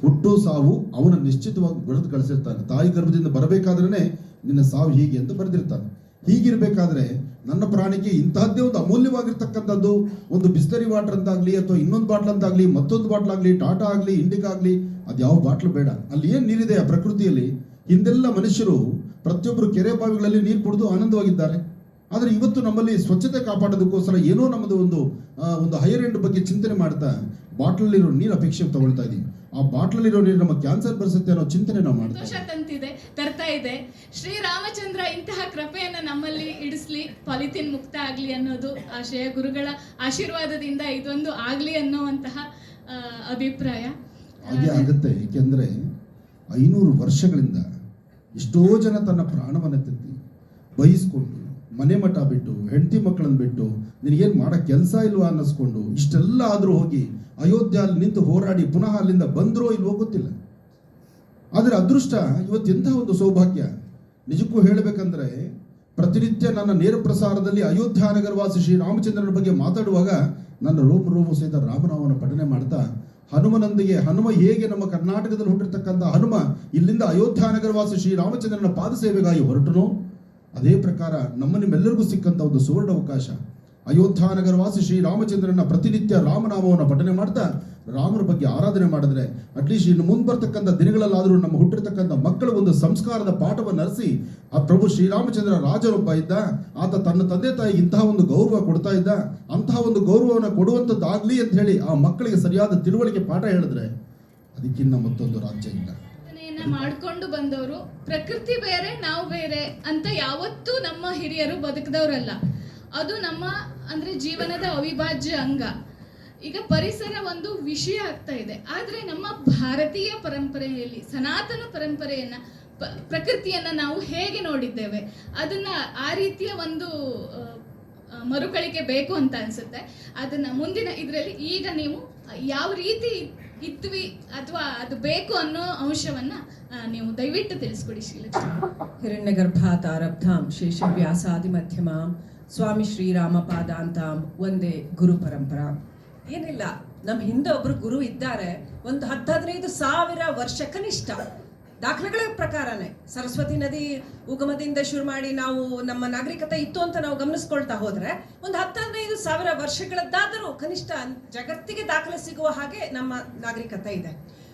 ಹುಟ್ಟು ಸಾವು ಅವನ ನಿಶ್ಚಿತವಾಗಿ ಬರೆದು ಕಳಿಸಿರ್ತಾನೆ. ತಾಯಿ ಗರ್ಭದಿಂದ ಬರಬೇಕಾದ್ರೆ ನಿನ್ನ ಸಾವು ಹೀಗೆ ಅಂತ ಬರೆದಿರ್ತಾನೆ. ಹೀಗಿರ್ಬೇಕಾದ್ರೆ ನನ್ನ ಪ್ರಾಣಿಗೆ ಇಂತಹದ್ದೇ ಒಂದು ಅಮೂಲ್ಯವಾಗಿರ್ತಕ್ಕಂಥದ್ದು. ಒಂದು ಬಿಸ್ಲರಿ ವಾಟರ್ ಅಂತಾಗಲಿ ಅಥವಾ ಇನ್ನೊಂದು ಬಾಟ್ಲ್ ಅಂತಾಗ್ಲಿ, ಮತ್ತೊಂದು ಬಾಟ್ಲ್ ಆಗಲಿ, ಟಾಟಾ ಆಗಲಿ ಇಂಡಿಕಾ ಆಗಲಿ ಅದು ಯಾವ ಬಾಟ್ಲು ಬೇಡ. ಅಲ್ಲಿ ಏನು ನೀರಿದೆ ಆ ಪ್ರಕೃತಿಯಲ್ಲಿ? ಹಿಂದೆಲ್ಲ ಮನುಷ್ಯರು ಪ್ರತಿಯೊಬ್ಬರು ಕೆರೆ ಬಾವಿಗಳಲ್ಲಿ ನೀರು ಕುಡಿದು ಆನಂದವಾಗಿದ್ದಾರೆ. ಆದರೆ ಇವತ್ತು ನಮ್ಮಲ್ಲಿ ಸ್ವಚ್ಛತೆ ಕಾಪಾಡೋದಕ್ಕೋಸ್ಕರ ಏನೋ ನಮ್ಮದು ಒಂದು ಒಂದು ಹೈಯರ್ ಎಂಡ್ ಬಗ್ಗೆ ಚಿಂತನೆ ಮಾಡ್ತಾ ಬಾಟ್ಲಲ್ಲಿರೋ ನೀರು ಅಪೇಕ್ಷೆ ತಗೊಳ್ತಾ ಇದೀವಿ. ಆ ಬಾಟ್ಲಲ್ಲಿರೋ ನೀರು ನಮ್ಮ ಕ್ಯಾನ್ಸರ್ ಬರ್ಸುತ್ತೆ ಅನ್ನೋ ಚಿಂತನೆ ನಾವು ಮಾಡ್ತೀವಿ ಸಂತೋಷ. ತಂತಿದೆ ತರ್ತಾ ಇದೆ. ಶ್ರೀರಾಮಚಂದ್ರ ಇಂತಹ ಕೃಪೆಯನ್ನ ನಮ್ಮಲ್ಲಿ ಇಡಿಸ್ಲಿ ಪಾಲಿಥಿನ್ ಮುಕ್ತ ಆಗ್ಲಿ ಅನ್ನೋದು ಆಶಯ ಗುರುಗಳ ಆಶೀರ್ವಾದದಿಂದ ಇದೊಂದು ಆಗ್ಲಿ ಅನ್ನುವಂತಹ ಅಭಿಪ್ರಾಯ. ಹಾಗೆ ಆಗುತ್ತೆ ಏಕೆಂದ್ರೆ ಐನೂರು ವರ್ಷಗಳಿಂದ ಎಷ್ಟೋ ಜನ ತನ್ನ ಪ್ರಾಣವನ್ನು ತೆತ್ತಿ ಬಯಸ್ಕೊಂಡು ಮನೆ ಮಠ ಬಿಟ್ಟು, ಹೆಂಡತಿ ಮಕ್ಕಳನ್ನು ಬಿಟ್ಟು, ನಿನಗೇನು ಮಾಡೋ ಕೆಲಸ ಇಲ್ವಾ ಅನ್ನಿಸ್ಕೊಂಡು ಇಷ್ಟೆಲ್ಲ ಆದರೂ ಹೋಗಿ ಅಯೋಧ್ಯ ಅಲ್ಲಿ ನಿಂತು ಹೋರಾಡಿ ಪುನಃ ಅಲ್ಲಿಂದ ಬಂದರೋ ಇಲ್ವೋ ಗೊತ್ತಿಲ್ಲ. ಆದರೆ ಅದೃಷ್ಟ ಇವತ್ತು ಎಂಥ ಒಂದು ಸೌಭಾಗ್ಯ. ನಿಜಕ್ಕೂ ಹೇಳಬೇಕಂದ್ರೆ ಪ್ರತಿನಿತ್ಯ ನನ್ನ ನೇರ ಪ್ರಸಾರದಲ್ಲಿ ಅಯೋಧ್ಯ ನಗರವಾಸಿ ಶ್ರೀ ರಾಮಚಂದ್ರನ ಬಗ್ಗೆ ಮಾತಾಡುವಾಗ ನನ್ನ ರೋಮ ರೋಮ ಸಹಿತ ರಾಮನಾಮನ ಪಠನೆ ಮಾಡ್ತಾ, ಹನುಮನೊಂದಿಗೆ ಹನುಮ ಹೇಗೆ ನಮ್ಮ ಕರ್ನಾಟಕದಲ್ಲಿ ಹುಟ್ಟಿರ್ತಕ್ಕಂಥ ಹನುಮ ಇಲ್ಲಿಂದ ಅಯೋಧ್ಯ ನಗರವಾಸಿ ಶ್ರೀ ರಾಮಚಂದ್ರನ ಪಾದ ಸೇವೆಗಾಗಿ ಹೊರಟನು? ಅದೇ ಪ್ರಕಾರ ನಮ್ಮ ನಿಮ್ಮೆಲ್ಲರಿಗೂ ಸಿಕ್ಕಂಥ ಒಂದು ಸುವರ್ಣ ಅವಕಾಶ. ಅಯೋಧ್ಯ ನಗರವಾಸಿ ಶ್ರೀ ರಾಮಚಂದ್ರನ ಪ್ರತಿನಿತ್ಯ ರಾಮನಾಮವನ್ನು ಪಠನೆ ಮಾಡ್ತಾ ರಾಮರ ಬಗ್ಗೆ ಆರಾಧನೆ ಮಾಡಿದ್ರೆ ಅಟ್ಲೀಸ್ಟ್ ಇನ್ನು ಮುಂದೆ ಬರ್ತಕ್ಕಂಥ ದಿನಗಳಲ್ಲಾದರೂ ನಮ್ಮ ಹುಟ್ಟಿರ್ತಕ್ಕಂಥ ಮಕ್ಕಳ ಒಂದು ಸಂಸ್ಕಾರದ ಪಾಠವನ್ನು ಅರಿಸಿ ಆ ಪ್ರಭು ಶ್ರೀರಾಮಚಂದ್ರ ರಾಜರೊಬ್ಬ ಇದ್ದ, ಆತ ತನ್ನ ತಂದೆ ತಾಯಿ ಇಂತಹ ಒಂದು ಗೌರವ ಕೊಡ್ತಾ ಇದ್ದ, ಅಂತಹ ಒಂದು ಗೌರವವನ್ನು ಕೊಡುವಂಥದ್ದಾಗಲಿ ಅಂತ ಹೇಳಿ ಆ ಮಕ್ಕಳಿಗೆ ಸರಿಯಾದ ತಿಳುವಳಿಕೆ ಪಾಠ ಹೇಳಿದ್ರೆ ಅದಕ್ಕಿಂತ ಮತ್ತೊಂದು ರಾಜ್ಯ ಇಲ್ಲ. ಸಾಧನೆಯನ್ನ ಮಾಡ್ಕೊಂಡು ಬಂದವರು, ಪ್ರಕೃತಿ ಬೇರೆ, ನಾವು ಬೇರೆ ಅಂತ ಯಾವತ್ತೂ ನಮ್ಮ ಹಿರಿಯರು ಬದುಕದವರಲ್ಲ. ಅದು ನಮ್ಮ ಅಂದ್ರೆ ಜೀವನದ ಅವಿಭಾಜ್ಯ ಅಂಗ. ಈಗ ಪರಿಸರ ಒಂದು ವಿಷಯ ಆಗ್ತಾ ಇದೆ. ಆದ್ರೆ ನಮ್ಮ ಭಾರತೀಯ ಪರಂಪರೆಯಲ್ಲಿ, ಸನಾತನ ಪರಂಪರೆಯನ್ನ ಪ್ರಕೃತಿಯನ್ನ ನಾವು ಹೇಗೆ ನೋಡಿದ್ದೇವೆ, ಅದನ್ನ ಆ ರೀತಿಯ ಒಂದು ಮರುಕಳಿಕೆ ಬೇಕು ಅಂತ ಅನ್ಸುತ್ತೆ. ಅದನ್ನ ಮುಂದಿನ ಇದರಲ್ಲಿ ಈಗ ನೀವು ಯಾವ ರೀತಿ ಇದ್ವಿ ಅಥವಾ ಅದು ಬೇಕು ಅನ್ನೋ ಅಂಶವನ್ನ ನೀವು ದಯವಿಟ್ಟು ತಿಳಿಸ್ಕೊಡಿ ಶ್ರೀಲಕ್ಷ್ಮಿ. ಶೇಷವ್ಯಾಸಾದಿ ಮಧ್ಯಮಾಂ ಸ್ವಾಮಿ ಶ್ರೀರಾಮ ಪಾದಾಂತಾಂ ಒಂದೇ ಗುರು ಪರಂಪರಾ. ಏನಿಲ್ಲ ನಮ್ಮ ಹಿಂದೆ ಒಬ್ರು ಗುರು ಇದ್ದಾರೆ, ಒಂದು ಹತ್ತು ಹದಿನೈದು ಸಾವಿರ ವರ್ಷ ಕನಿಷ್ಠ. ದಾಖಲೆಗಳ ಪ್ರಕಾರನೇ. ಸರಸ್ವತಿ ನದಿ ಉಗಮದಿಂದ ಶುರು ಮಾಡಿ ನಾವು ನಮ್ಮ ನಾಗರಿಕತೆ ಇತ್ತು ಅಂತ ನಾವು ಗಮನಿಸ್ಕೊಳ್ತಾ ಹೋದ್ರೆ, ಒಂದು ಹತ್ತೈದು ಸಾವಿರ ವರ್ಷಗಳದ್ದಾದರೂ ಕನಿಷ್ಠ ಜಗತ್ತಿಗೆ ದಾಖಲೆ ಸಿಗುವ ಹಾಗೆ ನಮ್ಮ ನಾಗರಿಕತೆ ಇದೆ.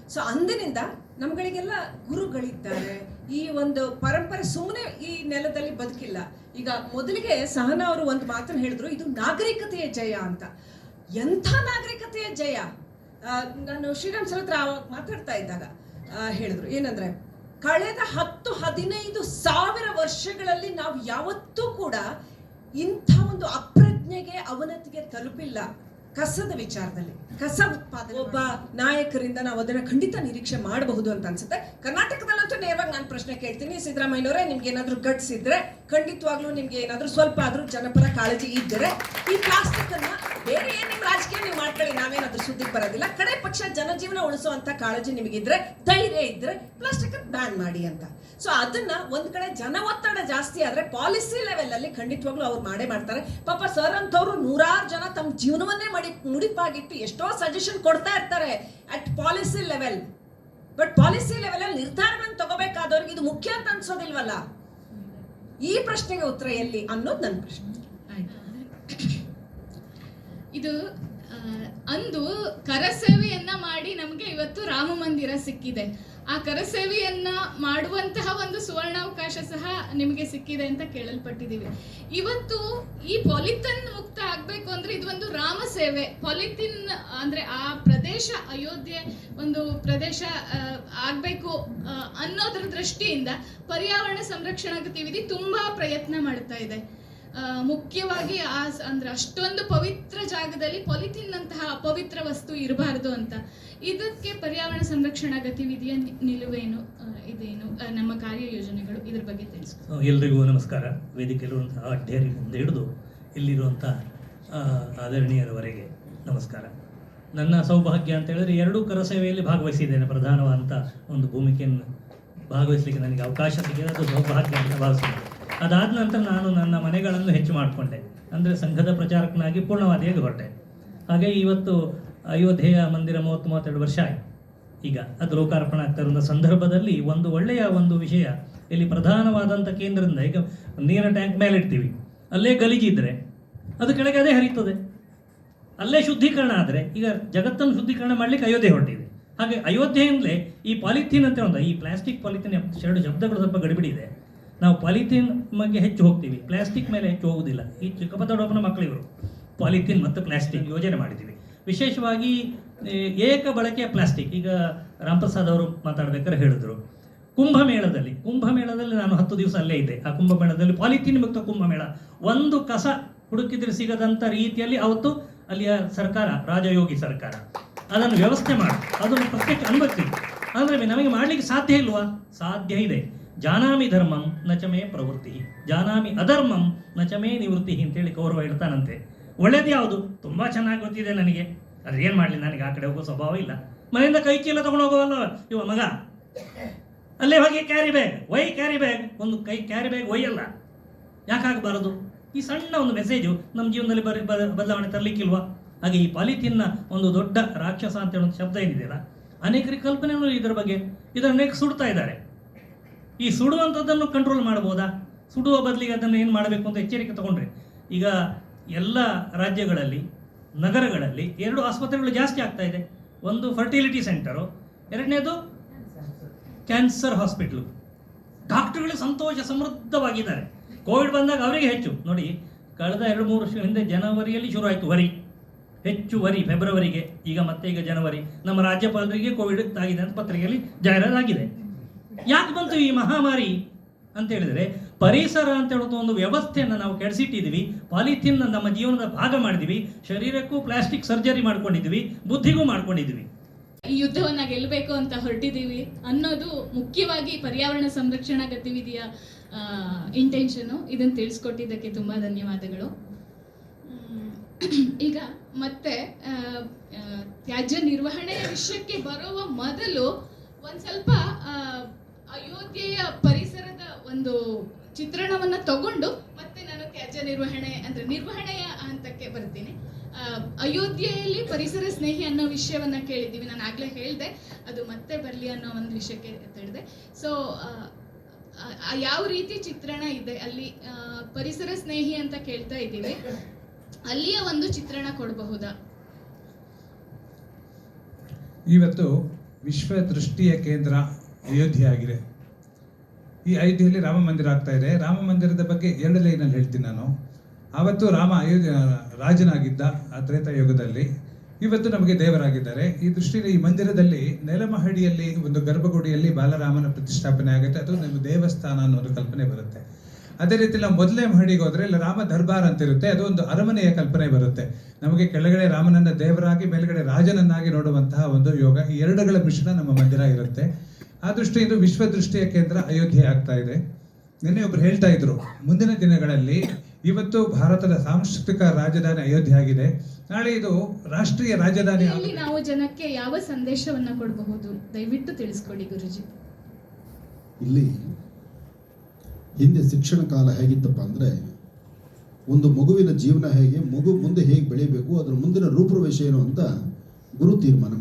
ಸೊ ಅಂದಿನಿಂದ ನಮ್ಗಳಿಗೆಲ್ಲ ಗುರುಗಳಿದ್ದಾರೆ. ಈ ಒಂದು ಪರಂಪರೆ ಸುಮ್ಮನೆ ಈ ನೆಲದಲ್ಲಿ ಬದುಕಿಲ್ಲ. ಈಗ ಮೊದಲಿಗೆ ಸಹನ ಅವರು ಒಂದು ಮಾತನ್ನು ಹೇಳಿದ್ರು, ಇದು ನಾಗರಿಕತೆಯ ಜಯ ಅಂತ. ಎಂಥ ನಾಗರಿಕತೆಯ ಜಯ? ನಾನು ಶ್ರೀರಾಮ್ ಸರತ್ರ ಹತ್ರ ಮಾತಾಡ್ತಾ ಇದ್ದಾಗ ಹೇಳಿದ್ರು. ಏನಂದ್ರೆ ಕಳೆದ ಹತ್ತು ಹದಿನೈದು ಸಾವಿರ ವರ್ಷಗಳಲ್ಲಿ ನಾವು ಯಾವತ್ತೂ ಕೂಡ ಇಂಥ ಒಂದು ಅಪ್ರಜ್ಞೆಗೆ ಅವನತಿಗೆ ತಲುಪಿಲ್ಲ ಕಸದ ವಿಚಾರದಲ್ಲಿ. ಕಸ ಉತ್ಪಾದನೆ ಒಬ್ಬ ನಾಯಕರಿಂದ ನಾವು ಅದನ್ನ ಖಂಡಿತ ನಿರೀಕ್ಷೆ ಮಾಡಬಹುದು ಅಂತ ಅನ್ಸುತ್ತೆ. ಕರ್ನಾಟಕದಲ್ಲಂತೂ ನೇರವಾಗಿ ನಾನು ಪ್ರಶ್ನೆ ಕೇಳ್ತೀನಿ. ಸಿದ್ದರಾಮಯ್ಯನವರೇ ನಿಮ್ಗೆ ಏನಾದ್ರೂ ಗಟ್ಸಿದ್ರೆ ಖಂಡಿತವಾಗ್ಲೂ ನಿಮ್ಗೆ ಏನಾದ್ರೂ ಸ್ವಲ್ಪ ಆದ್ರೂ ಜನಪರ ಕಾಳಜಿ ಇದ್ದರೆ ಈ ಪ್ಲಾಸ್ಟಿಕ್ ಅನ್ನ ಬೇರೆ ಏನ್ ನೀವು ಮಾಡ್ಕೊಳ್ಳಿ, ನಾವೇನಾದ್ರೂ ಸುದ್ದಿ ಬರೋದಿಲ್ಲ. ಕಡೆ ಪಕ್ಷ ಜನಜೀವನ ಉಳಿಸುವಂತ ಕಾಳಜಿ ನಿಮಗಿದ್ರೆ, ಧೈರ್ಯ ಇದ್ರೆ ಪ್ಲಾಸ್ಟಿಕ್ ಬ್ಯಾನ್ ಮಾಡಿ ಅಂತ. ಸೊ ಅದನ್ನ ಒಂದ್ ಕಡೆ ಜನ ಒತ್ತಡ ಜಾಸ್ತಿ ಆದ್ರೆ ಪಾಲಿಸಿ ಲೆವೆಲ್ ಅಲ್ಲಿ ಖಂಡಿತವಾಗ್ಲೂ ಅವ್ರು ಮಾಡೇ ಮಾಡ್ತಾರೆ. ಪಾಪ ಸರ್ ಅಂತವ್ರು ನೂರಾರು ಜನ ತಮ್ಮ ಜೀವನವನ್ನೇ ಮಡಿ, ಮುಡಿಪಾಗಿಟ್ಟು ಎಷ್ಟೋ ಸಜೆಷನ್ ಕೊಡ್ತಾ ಇರ್ತಾರೆ at policy level but policy level ಅಲ್ಲಿ ನಿರ್ಧಾರಗಳನ್ನು ತಗೋಬೇಕಾದವ್ರಿಗೆ ಇದು ಮುಖ್ಯ ಅಂತ ಅನ್ಸೋದಿಲ್ವಲ್ಲ? ಈ ಪ್ರಶ್ನೆಗೆ ಉತ್ತರ ಎಲ್ಲಿ ಅನ್ನೋದು ನನ್ನ ಪ್ರಶ್ನೆ. ಇದು ಅಂದು ಕರಸೇವೆಯನ್ನ ಮಾಡಿ ನಮಗೆ ಇವತ್ತು ರಾಮ ಮಂದಿರ ಸಿಕ್ಕಿದೆ. ಆ ಕರಸೇವೆಯನ್ನ ಮಾಡುವಂತಹ ಒಂದು ಸುವರ್ಣಾವಕಾಶ ಸಹ ನಿಮಗೆ ಸಿಕ್ಕಿದೆ ಅಂತ ಕೇಳಲ್ಪಟ್ಟಿದ್ದೀವಿ. ಇವತ್ತು ಈ ಪಾಲಿಥನ್ ಮುಕ್ತ ಆಗ್ಬೇಕು ಅಂದ್ರೆ ಇದು ಒಂದು ರಾಮ ಸೇವೆ. ಪಾಲಿಥಿನ್ ಅಂದ್ರೆ ಆ ಪ್ರದೇಶ ಅಯೋಧ್ಯೆ ಒಂದು ಪ್ರದೇಶ ಆಗ್ಬೇಕು ಅನ್ನೋದ್ರ ದೃಷ್ಟಿಯಿಂದ ಪರ್ಯಾವರಣ ಸಂರಕ್ಷಣಾ ಗತಿವಿಧಿ ತುಂಬಾ ಪ್ರಯತ್ನ ಮಾಡ್ತಾ ಇದೆ. ಮುಖ್ಯವಾಗಿ ಆ ಅಂದ್ರೆ ಅಷ್ಟೊಂದು ಪವಿತ್ರ ಜಾಗದಲ್ಲಿ ಪಾಲಿಥಿನ್ ಅಂತಹ ಅಪವಿತ್ರ ವಸ್ತು ಇರಬಾರದು ಅಂತ. ಇದಕ್ಕೆ ಪರ್ಯಾವರಣ ಸಂರಕ್ಷಣಾ ಗತಿವಿಧಿಯ ನಿಲುವೇನು ಇದೇನು ನಮ್ಮ ಕಾರ್ಯ ಯೋಜನೆಗಳು ಇದ್ರ ಬಗ್ಗೆ ತಿಳಿಸ್ಕೊಂಡು ಎಲ್ರಿಗೂ ನಮಸ್ಕಾರ. ವೇದಿಕೆಯಲ್ಲಿರುವಂತಹ ಅಡ್ಡೇರಿಯಿಂದ ಹಿಡಿದು ಇಲ್ಲಿರುವಂಥ ಆದರಣೀಯರವರೆಗೆ ನಮಸ್ಕಾರ. ನನ್ನ ಸೌಭಾಗ್ಯ ಅಂತ ಹೇಳಿದ್ರೆ ಎರಡೂ ಕರಸೇವೆಯಲ್ಲಿ ಭಾಗವಹಿಸಿದ್ದೇನೆ ಪ್ರಧಾನವಾದಂಥ ಒಂದು ಭೂಮಿಕೆಯನ್ನು ಭಾಗವಹಿಸಲಿಕ್ಕೆ ನನಗೆ ಅವಕಾಶ ಸಿಕ್ಕಿದೆ. ಅದು ಸೌಭಾಗ್ಯ ಅಂತ ಭಾವಿಸ್ತೇನೆ ಅದಾದ ನಂತರ ನಾನು ನನ್ನ ಮನೆಗಳನ್ನು ಹೆಚ್ಚು ಮಾಡಿಕೊಂಡೆ. ಅಂದರೆ ಸಂಘದ ಪ್ರಚಾರಕನಾಗಿ ಪೂರ್ಣವಾದಿಯಾಗಿ ಹೊರಟೆ. ಹಾಗೆ ಇವತ್ತು ಅಯೋಧ್ಯೆಯ ಮಂದಿರ ಮೂವತ್ತು, ಮೂವತ್ತೆರಡು ವರ್ಷ ಆಯಿತು. ಈಗ ಅದು ಲೋಕಾರ್ಪಣೆ ಆಗ್ತಾ ಸಂದರ್ಭದಲ್ಲಿ ಒಂದು ಒಳ್ಳೆಯ ಒಂದು ವಿಷಯ. ಇಲ್ಲಿ ಪ್ರಧಾನವಾದಂಥ ಕೇಂದ್ರದಿಂದ ಈಗ ನೀರಿನ ಟ್ಯಾಂಕ್ ಮೇಲೆ ಇಡ್ತೀವಿ ಅಲ್ಲೇ ಗಲೀಜಿದ್ರೆ ಅದು ಕೆಳಗೆ ಅದೇ ಹರಿತದೆ ಅಲ್ಲೇ ಶುದ್ಧೀಕರಣ ಆದರೆ ಈಗ ಜಗತ್ತನ್ನು ಶುದ್ಧೀಕರಣ ಮಾಡಲಿಕ್ಕೆ ಅಯೋಧ್ಯೆ ಹೊರಟಿದೆ. ಹಾಗೆ ಅಯೋಧ್ಯೆಯಿಂದಲೇ ಈ ಪಾಲಿಥೀನ್ ಅಂತ ಒಂದು, ಈ ಪ್ಲಾಸ್ಟಿಕ್ ಪಾಲಿಥೀನ್ ಎರಡು ಶಬ್ದಗಳು ಸ್ವಲ್ಪ ಗಡಿಬಿಡಿ ಇದೆ. ನಾವು ಪಾಲಿಥೀನ್ ಬಗ್ಗೆ ಹೆಚ್ಚು ಹೋಗ್ತೀವಿ. ಪ್ಲಾಸ್ಟಿಕ್ ಮೇಲೆ ಹೆಚ್ಚು ಹೋಗುವುದಿಲ್ಲ. ಈ ಚಿಕ್ಕಪ್ಪ ದೊಡ್ಡಪ್ಪನ ಮಕ್ಕಳಿವರು ಪಾಲಿಥೀನ್ ಮತ್ತು ಪ್ಲಾಸ್ಟಿಕ್ ಯೋಜನೆ ಮಾಡಿದ್ದೀವಿ. ವಿಶೇಷವಾಗಿ ಏಕ ಬಳಕೆಯ ಪ್ಲಾಸ್ಟಿಕ್. ಈಗ ರಾಮಪ್ರಸಾದ್ ಅವರು ಮಾತಾಡ್ಬೇಕಾದ್ರೆ ಹೇಳಿದ್ರು. ಕುಂಭಮೇಳದಲ್ಲಿ ಕುಂಭಮೇಳದಲ್ಲಿ ನಾನು ಹತ್ತು ದಿವಸ ಅಲ್ಲೇ ಇದ್ದೆ. ಆ ಕುಂಭಮೇಳದಲ್ಲಿ ಪಾಲಿಥೀನ್ ಮುಕ್ತ ಕುಂಭಮೇಳ. ಒಂದು ಕಸ ಹುಡುಕಿದ್ರೆ ಸಿಗದಂಥ ರೀತಿಯಲ್ಲಿ ಅವತ್ತು ಅಲ್ಲಿಯ ಸರ್ಕಾರ, ರಾಜಯೋಗಿ ಸರ್ಕಾರ, ಅದನ್ನು ವ್ಯವಸ್ಥೆ ಮಾಡಿ. ಅದನ್ನು ಪ್ರತ್ಯೇಕ ಅನುಭವಿಸಿ ಅಂದರೆ ನಮಗೆ ಮಾಡಲಿಕ್ಕೆ ಸಾಧ್ಯ ಇಲ್ವಾ? ಸಾಧ್ಯ ಇದೆ. ಜಾನಾಮಿ ಧರ್ಮಂ ನಚಮೇ ಪ್ರವೃತ್ತಿ ಜಾನಾಮಿ ಅಧರ್ಮಂ ನಚಮೇ ನಿವೃತ್ತಿ ಅಂತೇಳಿ ಕೌರವ ಇಡ್ತಾನಂತೆ. ಒಳ್ಳೇದು ಯಾವುದು? ತುಂಬಾ ಚೆನ್ನಾಗಿ ಗೊತ್ತಿದೆ ನನಗೆ. ಅದ್ರ ಏನು ಮಾಡಲಿ? ನನಗೆ ಆ ಕಡೆ ಹೋಗೋ ಸ್ವಭಾವ ಇಲ್ಲ. ಮನೆಯಿಂದ ಕೈ ಚೀಲ ತಗೊಂಡು ಹೋಗೋವಲ್ಲ ಇವ ಮಗ. ಅಲ್ಲೇ ಹೋಗಿ carry bag why carry bag ಒಂದು ಕೈ ಕ್ಯಾರಿ ಬ್ಯಾಗ್ ಒಯ್ಯಲ್ಲ ಯಾಕಾಗಬಾರದು ಈ ಸಣ್ಣ ಒಂದು ಮೆಸೇಜು ನಮ್ಮ ಜೀವನದಲ್ಲಿ ಬರ ಬದ- ಬದಲಾವಣೆ ತರಲಿಕ್ಕಿಲ್ವಾ? ಹಾಗೆ ಈ ಪಾಲಿಥಿನ್ನ ಒಂದು ದೊಡ್ಡ ರಾಕ್ಷಸ ಅಂತ ಹೇಳೋ ಶಬ್ದ ಏನಿದೆಯಲ್ಲ? ಅನೇಕರಿಗೆ ಕಲ್ಪನೆಗಳು ಇದರ ಬಗ್ಗೆ ಇದರ ಸುಡ್ತಾ ಇದ್ದಾರೆ. ಈ ಸುಡುವಂಥದ್ದನ್ನು ಕಂಟ್ರೋಲ್ ಮಾಡ್ಬೋದಾ ಸುಡುವ ಬದಲಿಗೆ ಅದನ್ನು ಏನು ಮಾಡಬೇಕು ಅಂತ ಎಚ್ಚರಿಕೆ ತಗೊಂಡ್ರೆ, ಈಗ ಎಲ್ಲ ರಾಜ್ಯಗಳಲ್ಲಿ, ನಗರಗಳಲ್ಲಿ ಎರಡು ಆಸ್ಪತ್ರೆಗಳು ಜಾಸ್ತಿ ಆಗ್ತಾ ಇದೆ. ಒಂದು ಫರ್ಟಿಲಿಟಿ ಸೆಂಟರು ಎರಡನೇದು ಕ್ಯಾನ್ಸರ್ ಹಾಸ್ಪಿಟ್ಲು ಡಾಕ್ಟರ್ಗಳು ಸಂತೋಷ, ಸಮೃದ್ಧವಾಗಿದ್ದಾರೆ. ಕೋವಿಡ್ ಬಂದಾಗ ಅವರಿಗೆ ಹೆಚ್ಚು. ನೋಡಿ, ಕಳೆದ ಎರಡು, ಮೂರು ವರ್ಷಗಳ ಹಿಂದೆ ಜನವರಿಯಲ್ಲಿ ಶುರು ಆಯಿತು ವರಿ. ಹೆಚ್ಚು ವರಿ ಫೆಬ್ರವರಿಗೆ, ಈಗ ಮತ್ತೆ ಈಗ ಜನವರಿ. ನಮ್ಮ ರಾಜ್ಯಪಾಲರಿಗೆ ಕೋವಿಡ್ ಆಗಿದೆ ಅಂತ ಪತ್ರಿಕೆಯಲ್ಲಿ ಜಾಹೀರಾತಾಗಿದೆ. ಯಾಕೆ ಬಂತು ಈ ಮಹಾಮಾರಿ ಅಂತ ಹೇಳಿದ್ರೆ ಪರಿಸರ ಅಂತ ಹೇಳೋದು ಒಂದು ವ್ಯವಸ್ಥೆಯನ್ನು ನಾವು ಕೆಡಿಸಿಟ್ಟಿದ್ದೀವಿ. ಪಾಲಿಥಿನ್ ನಮ್ಮ ಜೀವನದ ಭಾಗ ಮಾಡಿದ್ವಿ ಶರೀರಕ್ಕೂ ಪ್ಲಾಸ್ಟಿಕ್ ಸರ್ಜರಿ ಮಾಡ್ಕೊಂಡಿದ್ವಿ ಬುದ್ಧಿಗೂ ಮಾಡ್ಕೊಂಡಿದ್ವಿ ಈ ಯುದ್ಧವನ್ನ ಗೆಲ್ಲಬೇಕು ಅಂತ ಹೊರಟಿದ್ದೀವಿ ಅನ್ನೋದು ಮುಖ್ಯವಾಗಿ ಪರ್ಯಾವರಣ ಸಂರಕ್ಷಣಾ ಗತಿವಿಧಿಯ ಇಂಟೆನ್ಷನು ಇದನ್ನು ತಿಳಿಸ್ಕೊಟ್ಟಿದ್ದಕ್ಕೆ ತುಂಬಾ ಧನ್ಯವಾದಗಳು. ಈಗ ಮತ್ತೆ ತ್ಯಾಜ್ಯ ನಿರ್ವಹಣೆಯ ವಿಷಯಕ್ಕೆ ಬರುವ ಮೊದಲು ಒಂದ್ ಸ್ವಲ್ಪ ಆ, ಪರಿಸರದ ಒಂದು ಚಿತ್ರಣವನ್ನ ತಗೊಂಡು ಮತ್ತೆ ನಾನು ತ್ಯಾಜ್ಯ ನಿರ್ವಹಣೆ ಅಂದ್ರೆ ನಿರ್ವಹಣೆಯ ಹಂತಕ್ಕೆ ಬರ್ತೀನಿ. ಅಯೋಧ್ಯೆಯಲ್ಲಿ ಪರಿಸರ ಸ್ನೇಹಿ ಅನ್ನೋ ವಿಷಯವನ್ನ ಕೇಳಿದ್ದೀವಿ. ನಾನು ಆಗ್ಲೇ ಹೇಳಿದೆ ಅದು ಮತ್ತೆ ಬರಲಿ ಅನ್ನೋ ಒಂದು ವಿಷಯಕ್ಕೆ ತಿಳಿದೆ ಸೊ ಯಾವ ರೀತಿ ಚಿತ್ರಣ ಇದೆ? ಅಲ್ಲಿ ಪರಿಸರ ಸ್ನೇಹಿ ಅಂತ ಕೇಳ್ತಾ ಇದ್ದೀವಿ ಅಲ್ಲಿಯ ಒಂದು ಚಿತ್ರಣ ಕೊಡಬಹುದಾ? ಇವತ್ತು ವಿಶ್ವ ದೃಷ್ಟಿಯ ಕೇಂದ್ರ ಅಯೋಧ್ಯೆ ಆಗಿದೆ. ಈ ಅಯೋಧ್ಯೆಯಲ್ಲಿ ರಾಮ ಮಂದಿರ ಆಗ್ತಾ ಇದೆ. ರಾಮ ಮಂದಿರದ ಬಗ್ಗೆ ಎರಡು ಲೈನಲ್ಲಿ ಹೇಳ್ತೀನಿ ನಾನು. ಆವತ್ತು ರಾಮ ಅಯೋಧ್ಯ, ರಾಜನಾಗಿದ್ದ ಆ ತ್ರೇತಾಯುಗದಲ್ಲಿ ಇವತ್ತು ನಮಗೆ ದೇವರಾಗಿದ್ದಾರೆ. ಈ ದೃಷ್ಟಿಯಲ್ಲಿ ಈ ಮಂದಿರದಲ್ಲಿ ನೆಲಮಹಡಿಯಲ್ಲಿ ಒಂದು ಗರ್ಭಗುಡಿಯಲ್ಲಿ ಬಾಲರಾಮನ ಪ್ರತಿಷ್ಠಾಪನೆ ಆಗುತ್ತೆ. ಅದು ನಮ್ಮ ದೇವಸ್ಥಾನ ಅನ್ನೋ ಒಂದು ಕಲ್ಪನೆ ಬರುತ್ತೆ. ಅದೇ ರೀತಿ ನಾವು ಮೊದಲೇ ಮಹಡಿಗೆ ಹೋದ್ರೆ ಇಲ್ಲ ರಾಮ ದರ್ಬಾರ್ ಅಂತ ಇರುತ್ತೆ. ಅದು ಒಂದು ಅರಮನೆಯ ಕಲ್ಪನೆ ಬರುತ್ತೆ. ನಮಗೆ ಕೆಳಗಡೆ ರಾಮನನ್ನ ದೇವರಾಗಿ, ಮೇಲ್ಗಡೆ ರಾಜನನ್ನಾಗಿ ನೋಡುವಂತಹ ಒಂದು ಯೋಗ. ಈ ಎರಡುಗಳ ಮಿಶ್ರಣ ನಮ್ಮ ಮಂದಿರ ಇರುತ್ತೆ. ಆ ದೃಷ್ಟಿಯಿಂದ ವಿಶ್ವ ದೃಷ್ಟಿಯ ಕೇಂದ್ರ ಅಯೋಧ್ಯೆ ಆಗ್ತಾ ಇದೆ. ನಿನ್ನೆ ಒಬ್ರು ಹೇಳ್ತಾ ಇದ್ರು ಮುಂದಿನ ದಿನಗಳಲ್ಲಿ ಇವತ್ತು ಭಾರತದ ಸಾಂಸ್ಕೃತಿಕ ರಾಜಧಾನಿ ಅಯೋಧ್ಯೆ ಆಗಿದೆ. ನಾಳೆ ಇದು ರಾಷ್ಟ್ರೀಯ ರಾಜಧಾನಿ ಇಲ್ಲಿ ನಾವು ಜನಕ್ಕೆ ಯಾವ ಸಂದೇಶವನ್ನ ಕೊಡಬಹುದು? ದಯವಿಟ್ಟು ತಿಳಿಸ್ಕೊಡಿ ಗುರುಜಿ. ಇಲ್ಲಿ ಹಿಂದೆ ಶಿಕ್ಷಣ ಕಾಲ ಹೇಗಿತ್ತಪ್ಪ ಅಂದ್ರೆ ಒಂದು ಮಗುವಿನ ಜೀವನ ಹೇಗೆ ಮಗು ಮುಂದೆ ಹೇಗೆ ಬೆಳಿಬೇಕು ಅದರ ಮುಂದಿನ ರೂಪುರೇಷೆ ಏನು ಅಂತ ಗುರು ತೀರ್ಮಾನ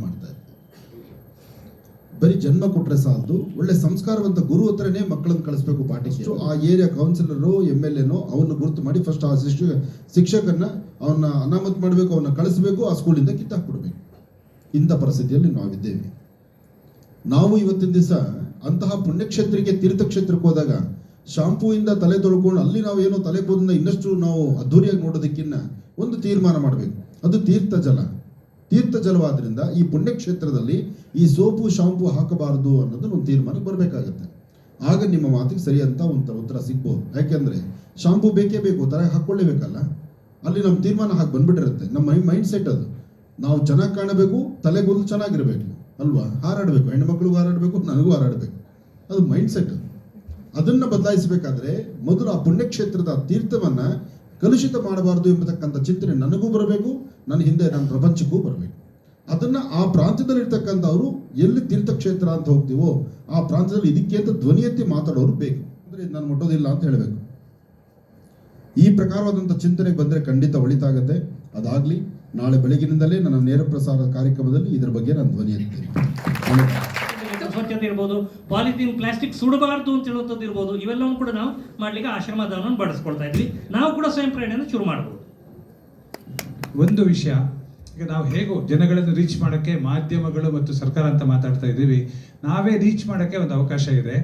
ಬರೀ ಜನ್ಮ ಕೊಟ್ಟರೆ ಸಾಲದು ಒಳ್ಳೆ ಸಂಸ್ಕಾರವಂತ ಗುರು ಹತ್ರನೇ ಮಕ್ಕಳನ್ನು ಕಳಿಸ್ಬೇಕು ಪಾಠಕ್ಕೆ ಆ ಏರಿಯಾ ಕೌನ್ಸಿಲರು ಎಂ ಎಲ್ ಎನೋ ಅವನ್ನ ಗುರುತು ಮಾಡಿ ಫಸ್ಟ್ ಆ ಶಿಕ್ಷ ಶಿಕ್ಷಕನ್ನ ಅವನ್ನ ಅನಾಮತ್ ಮಾಡಬೇಕು ಅವನ್ನ ಕಳಿಸ್ಬೇಕು ಆ ಸ್ಕೂಲಿಂದ ಕಿತ್ತಾಕ್ಬಿಡ್ಬೇಕು. ಇಂಥ ಪರಿಸ್ಥಿತಿಯಲ್ಲಿ ನಾವಿದ್ದೇವೆ ನಾವು ಇವತ್ತಿನ ದಿವಸ ಅಂತಹ ಪುಣ್ಯಕ್ಷೇತ್ರಕ್ಕೆ ತೀರ್ಥಕ್ಷೇತ್ರಕ್ಕೆ ಹೋದಾಗ ಶಾಂಪೂಯಿಂದ ತಲೆ ತೊಳ್ಕೊಂಡು ಅಲ್ಲಿ ನಾವು ಏನೋ ತಲೆ ಕೂದಲನ್ನ ಇನ್ನಷ್ಟು ನಾವು ಅದ್ಧೂರಿಯಾಗಿ ನೋಡೋದಕ್ಕಿನ್ನ ಒಂದು ತೀರ್ಮಾನ ಮಾಡಬೇಕು. ಅದು ತೀರ್ಥ ಜಲ. ತೀರ್ಥ ಜಲವಾದ್ರಿಂದ ಈ ಪುಣ್ಯಕ್ಷೇತ್ರದಲ್ಲಿ ಈ ಸೋಪು ಶಾಂಪೂ ಹಾಕಬಾರದು ಅನ್ನೋದು ಒಂದು ತೀರ್ಮಾನಕ್ಕೆ ಬರಬೇಕಾಗತ್ತೆ. ಆಗ ನಿಮ್ಮ ಮಾತಿಗೆ ಸರಿ ಅಂತ ಒಂದು ಉತ್ತರ ಸಿಗ್ಬೋದು. ಯಾಕೆಂದ್ರೆ ಶಾಂಪೂ ಬೇಕೇ ಬೇಕು ತರ ಹಾಕೊಳ್ಳೇಬೇಕಲ್ಲ ಅಲ್ಲಿ ನಮ್ಮ ತೀರ್ಮಾನ ಹಾಕಿ ಬಂದ್ಬಿಟ್ಟಿರುತ್ತೆ. ನಮ್ಮ ಮೈಂಡ್ ಸೆಟ್ ಅದು. ನಾವು ಚೆನ್ನಾಗಿ ಕಾಣಬೇಕು, ತಲೆಗೂದಲು ಚೆನ್ನಾಗಿರಬೇಕು, ಅಲ್ವಾ? ಹಾರಾಡಬೇಕು. ಹೆಣ್ಮಕ್ಳಿಗೂ ಹಾರಾಡಬೇಕು, ನನಗೂ ಹಾರಾಡಬೇಕು. ಅದು ಮೈಂಡ್ ಸೆಟ್ ಅದನ್ನು ಬದಲಾಯಿಸಬೇಕಾದ್ರೆ ಮೊದಲು ಆ ಪುಣ್ಯಕ್ಷೇತ್ರದ ತೀರ್ಥವನ್ನ ಕಲುಷಿತ ಮಾಡಬಾರದು ಎಂಬತಕ್ಕಂಥ ಚಿಂತನೆ ನನಗೂ ಬರಬೇಕು, ನನ್ನ ಹಿಂದೆ ನನ್ನ ಪ್ರಪಂಚಕ್ಕೂ ಬರಬೇಕು. ಅದನ್ನ ಆ ಪ್ರಾಂತ್ಯದಲ್ಲಿರ್ತಕ್ಕಂಥವ್ರು ಎಲ್ಲಿ ತೀರ್ಥಕ್ಷೇತ್ರ ಅಂತ ಹೋಗ್ತೀವೋ ಆ ಪ್ರಾಂತ್ಯದಲ್ಲಿ ಇದಕ್ಕೆ ಅಂತ ಧ್ವನಿ ಮಾತಾಡೋರು ಬೇಕು. ಅಂದ್ರೆ ನಾನು ಮುಟ್ಟೋದಿಲ್ಲ ಅಂತ ಹೇಳಬೇಕು. ಈ ಪ್ರಕಾರವಾದಂಥ ಚಿಂತನೆಗೆ ಬಂದರೆ ಖಂಡಿತ ಒಳಿತಾಗತ್ತೆ. ಅದಾಗ್ಲಿ ನಾಳೆ ಬೆಳಗಿನಿಂದಲೇ ನನ್ನ ನೇರ ಪ್ರಸಾರ ಕಾರ್ಯಕ್ರಮದಲ್ಲಿ ಇದರ ಬಗ್ಗೆ ನಾನು ಧ್ವನಿ ಎತ್ತೀನಿ. ಸ್ವಚ್ಛತೆ ಇರ್ಬೋದು, ಪಾಲಿಥೀನ್, ಪ್ಲಾಸ್ಟಿಕ್ ಸುಡಬಾರ್ದು ಅಂತ ಹೇಳುವಂಥದ್ದು ಇರ್ಬೋದು, ಇವೆಲ್ಲವನ್ನು ಕೂಡ ನಾವು ಮಾಡ್ಲಿಕ್ಕೆ ಆಶ್ರಮದಾನವನ್ನು ಬಳಸ್ಕೊಳ್ತಾ ಇದ್ವಿ. ನಾವು ಕೂಡ ಸ್ವಯಂ ಪ್ರೇರಣೆಯನ್ನು ಶುರು ಮಾಡ್ಬೋದು. ಒಂದು ವಿಷಯ, ಈಗ ನಾವು ಹೇಗೋ ಜನಗಳನ್ನು ರೀಚ್ ಮಾಡೋಕ್ಕೆ ಮಾಧ್ಯಮಗಳು ಮತ್ತು ಸರ್ಕಾರ ಅಂತ ಮಾತಾಡ್ತಾ ಇದ್ದೀವಿ. ನಾವೇ ರೀಚ್ ಮಾಡೋಕ್ಕೆ ಒಂದು ಅವಕಾಶ ಇದೆ.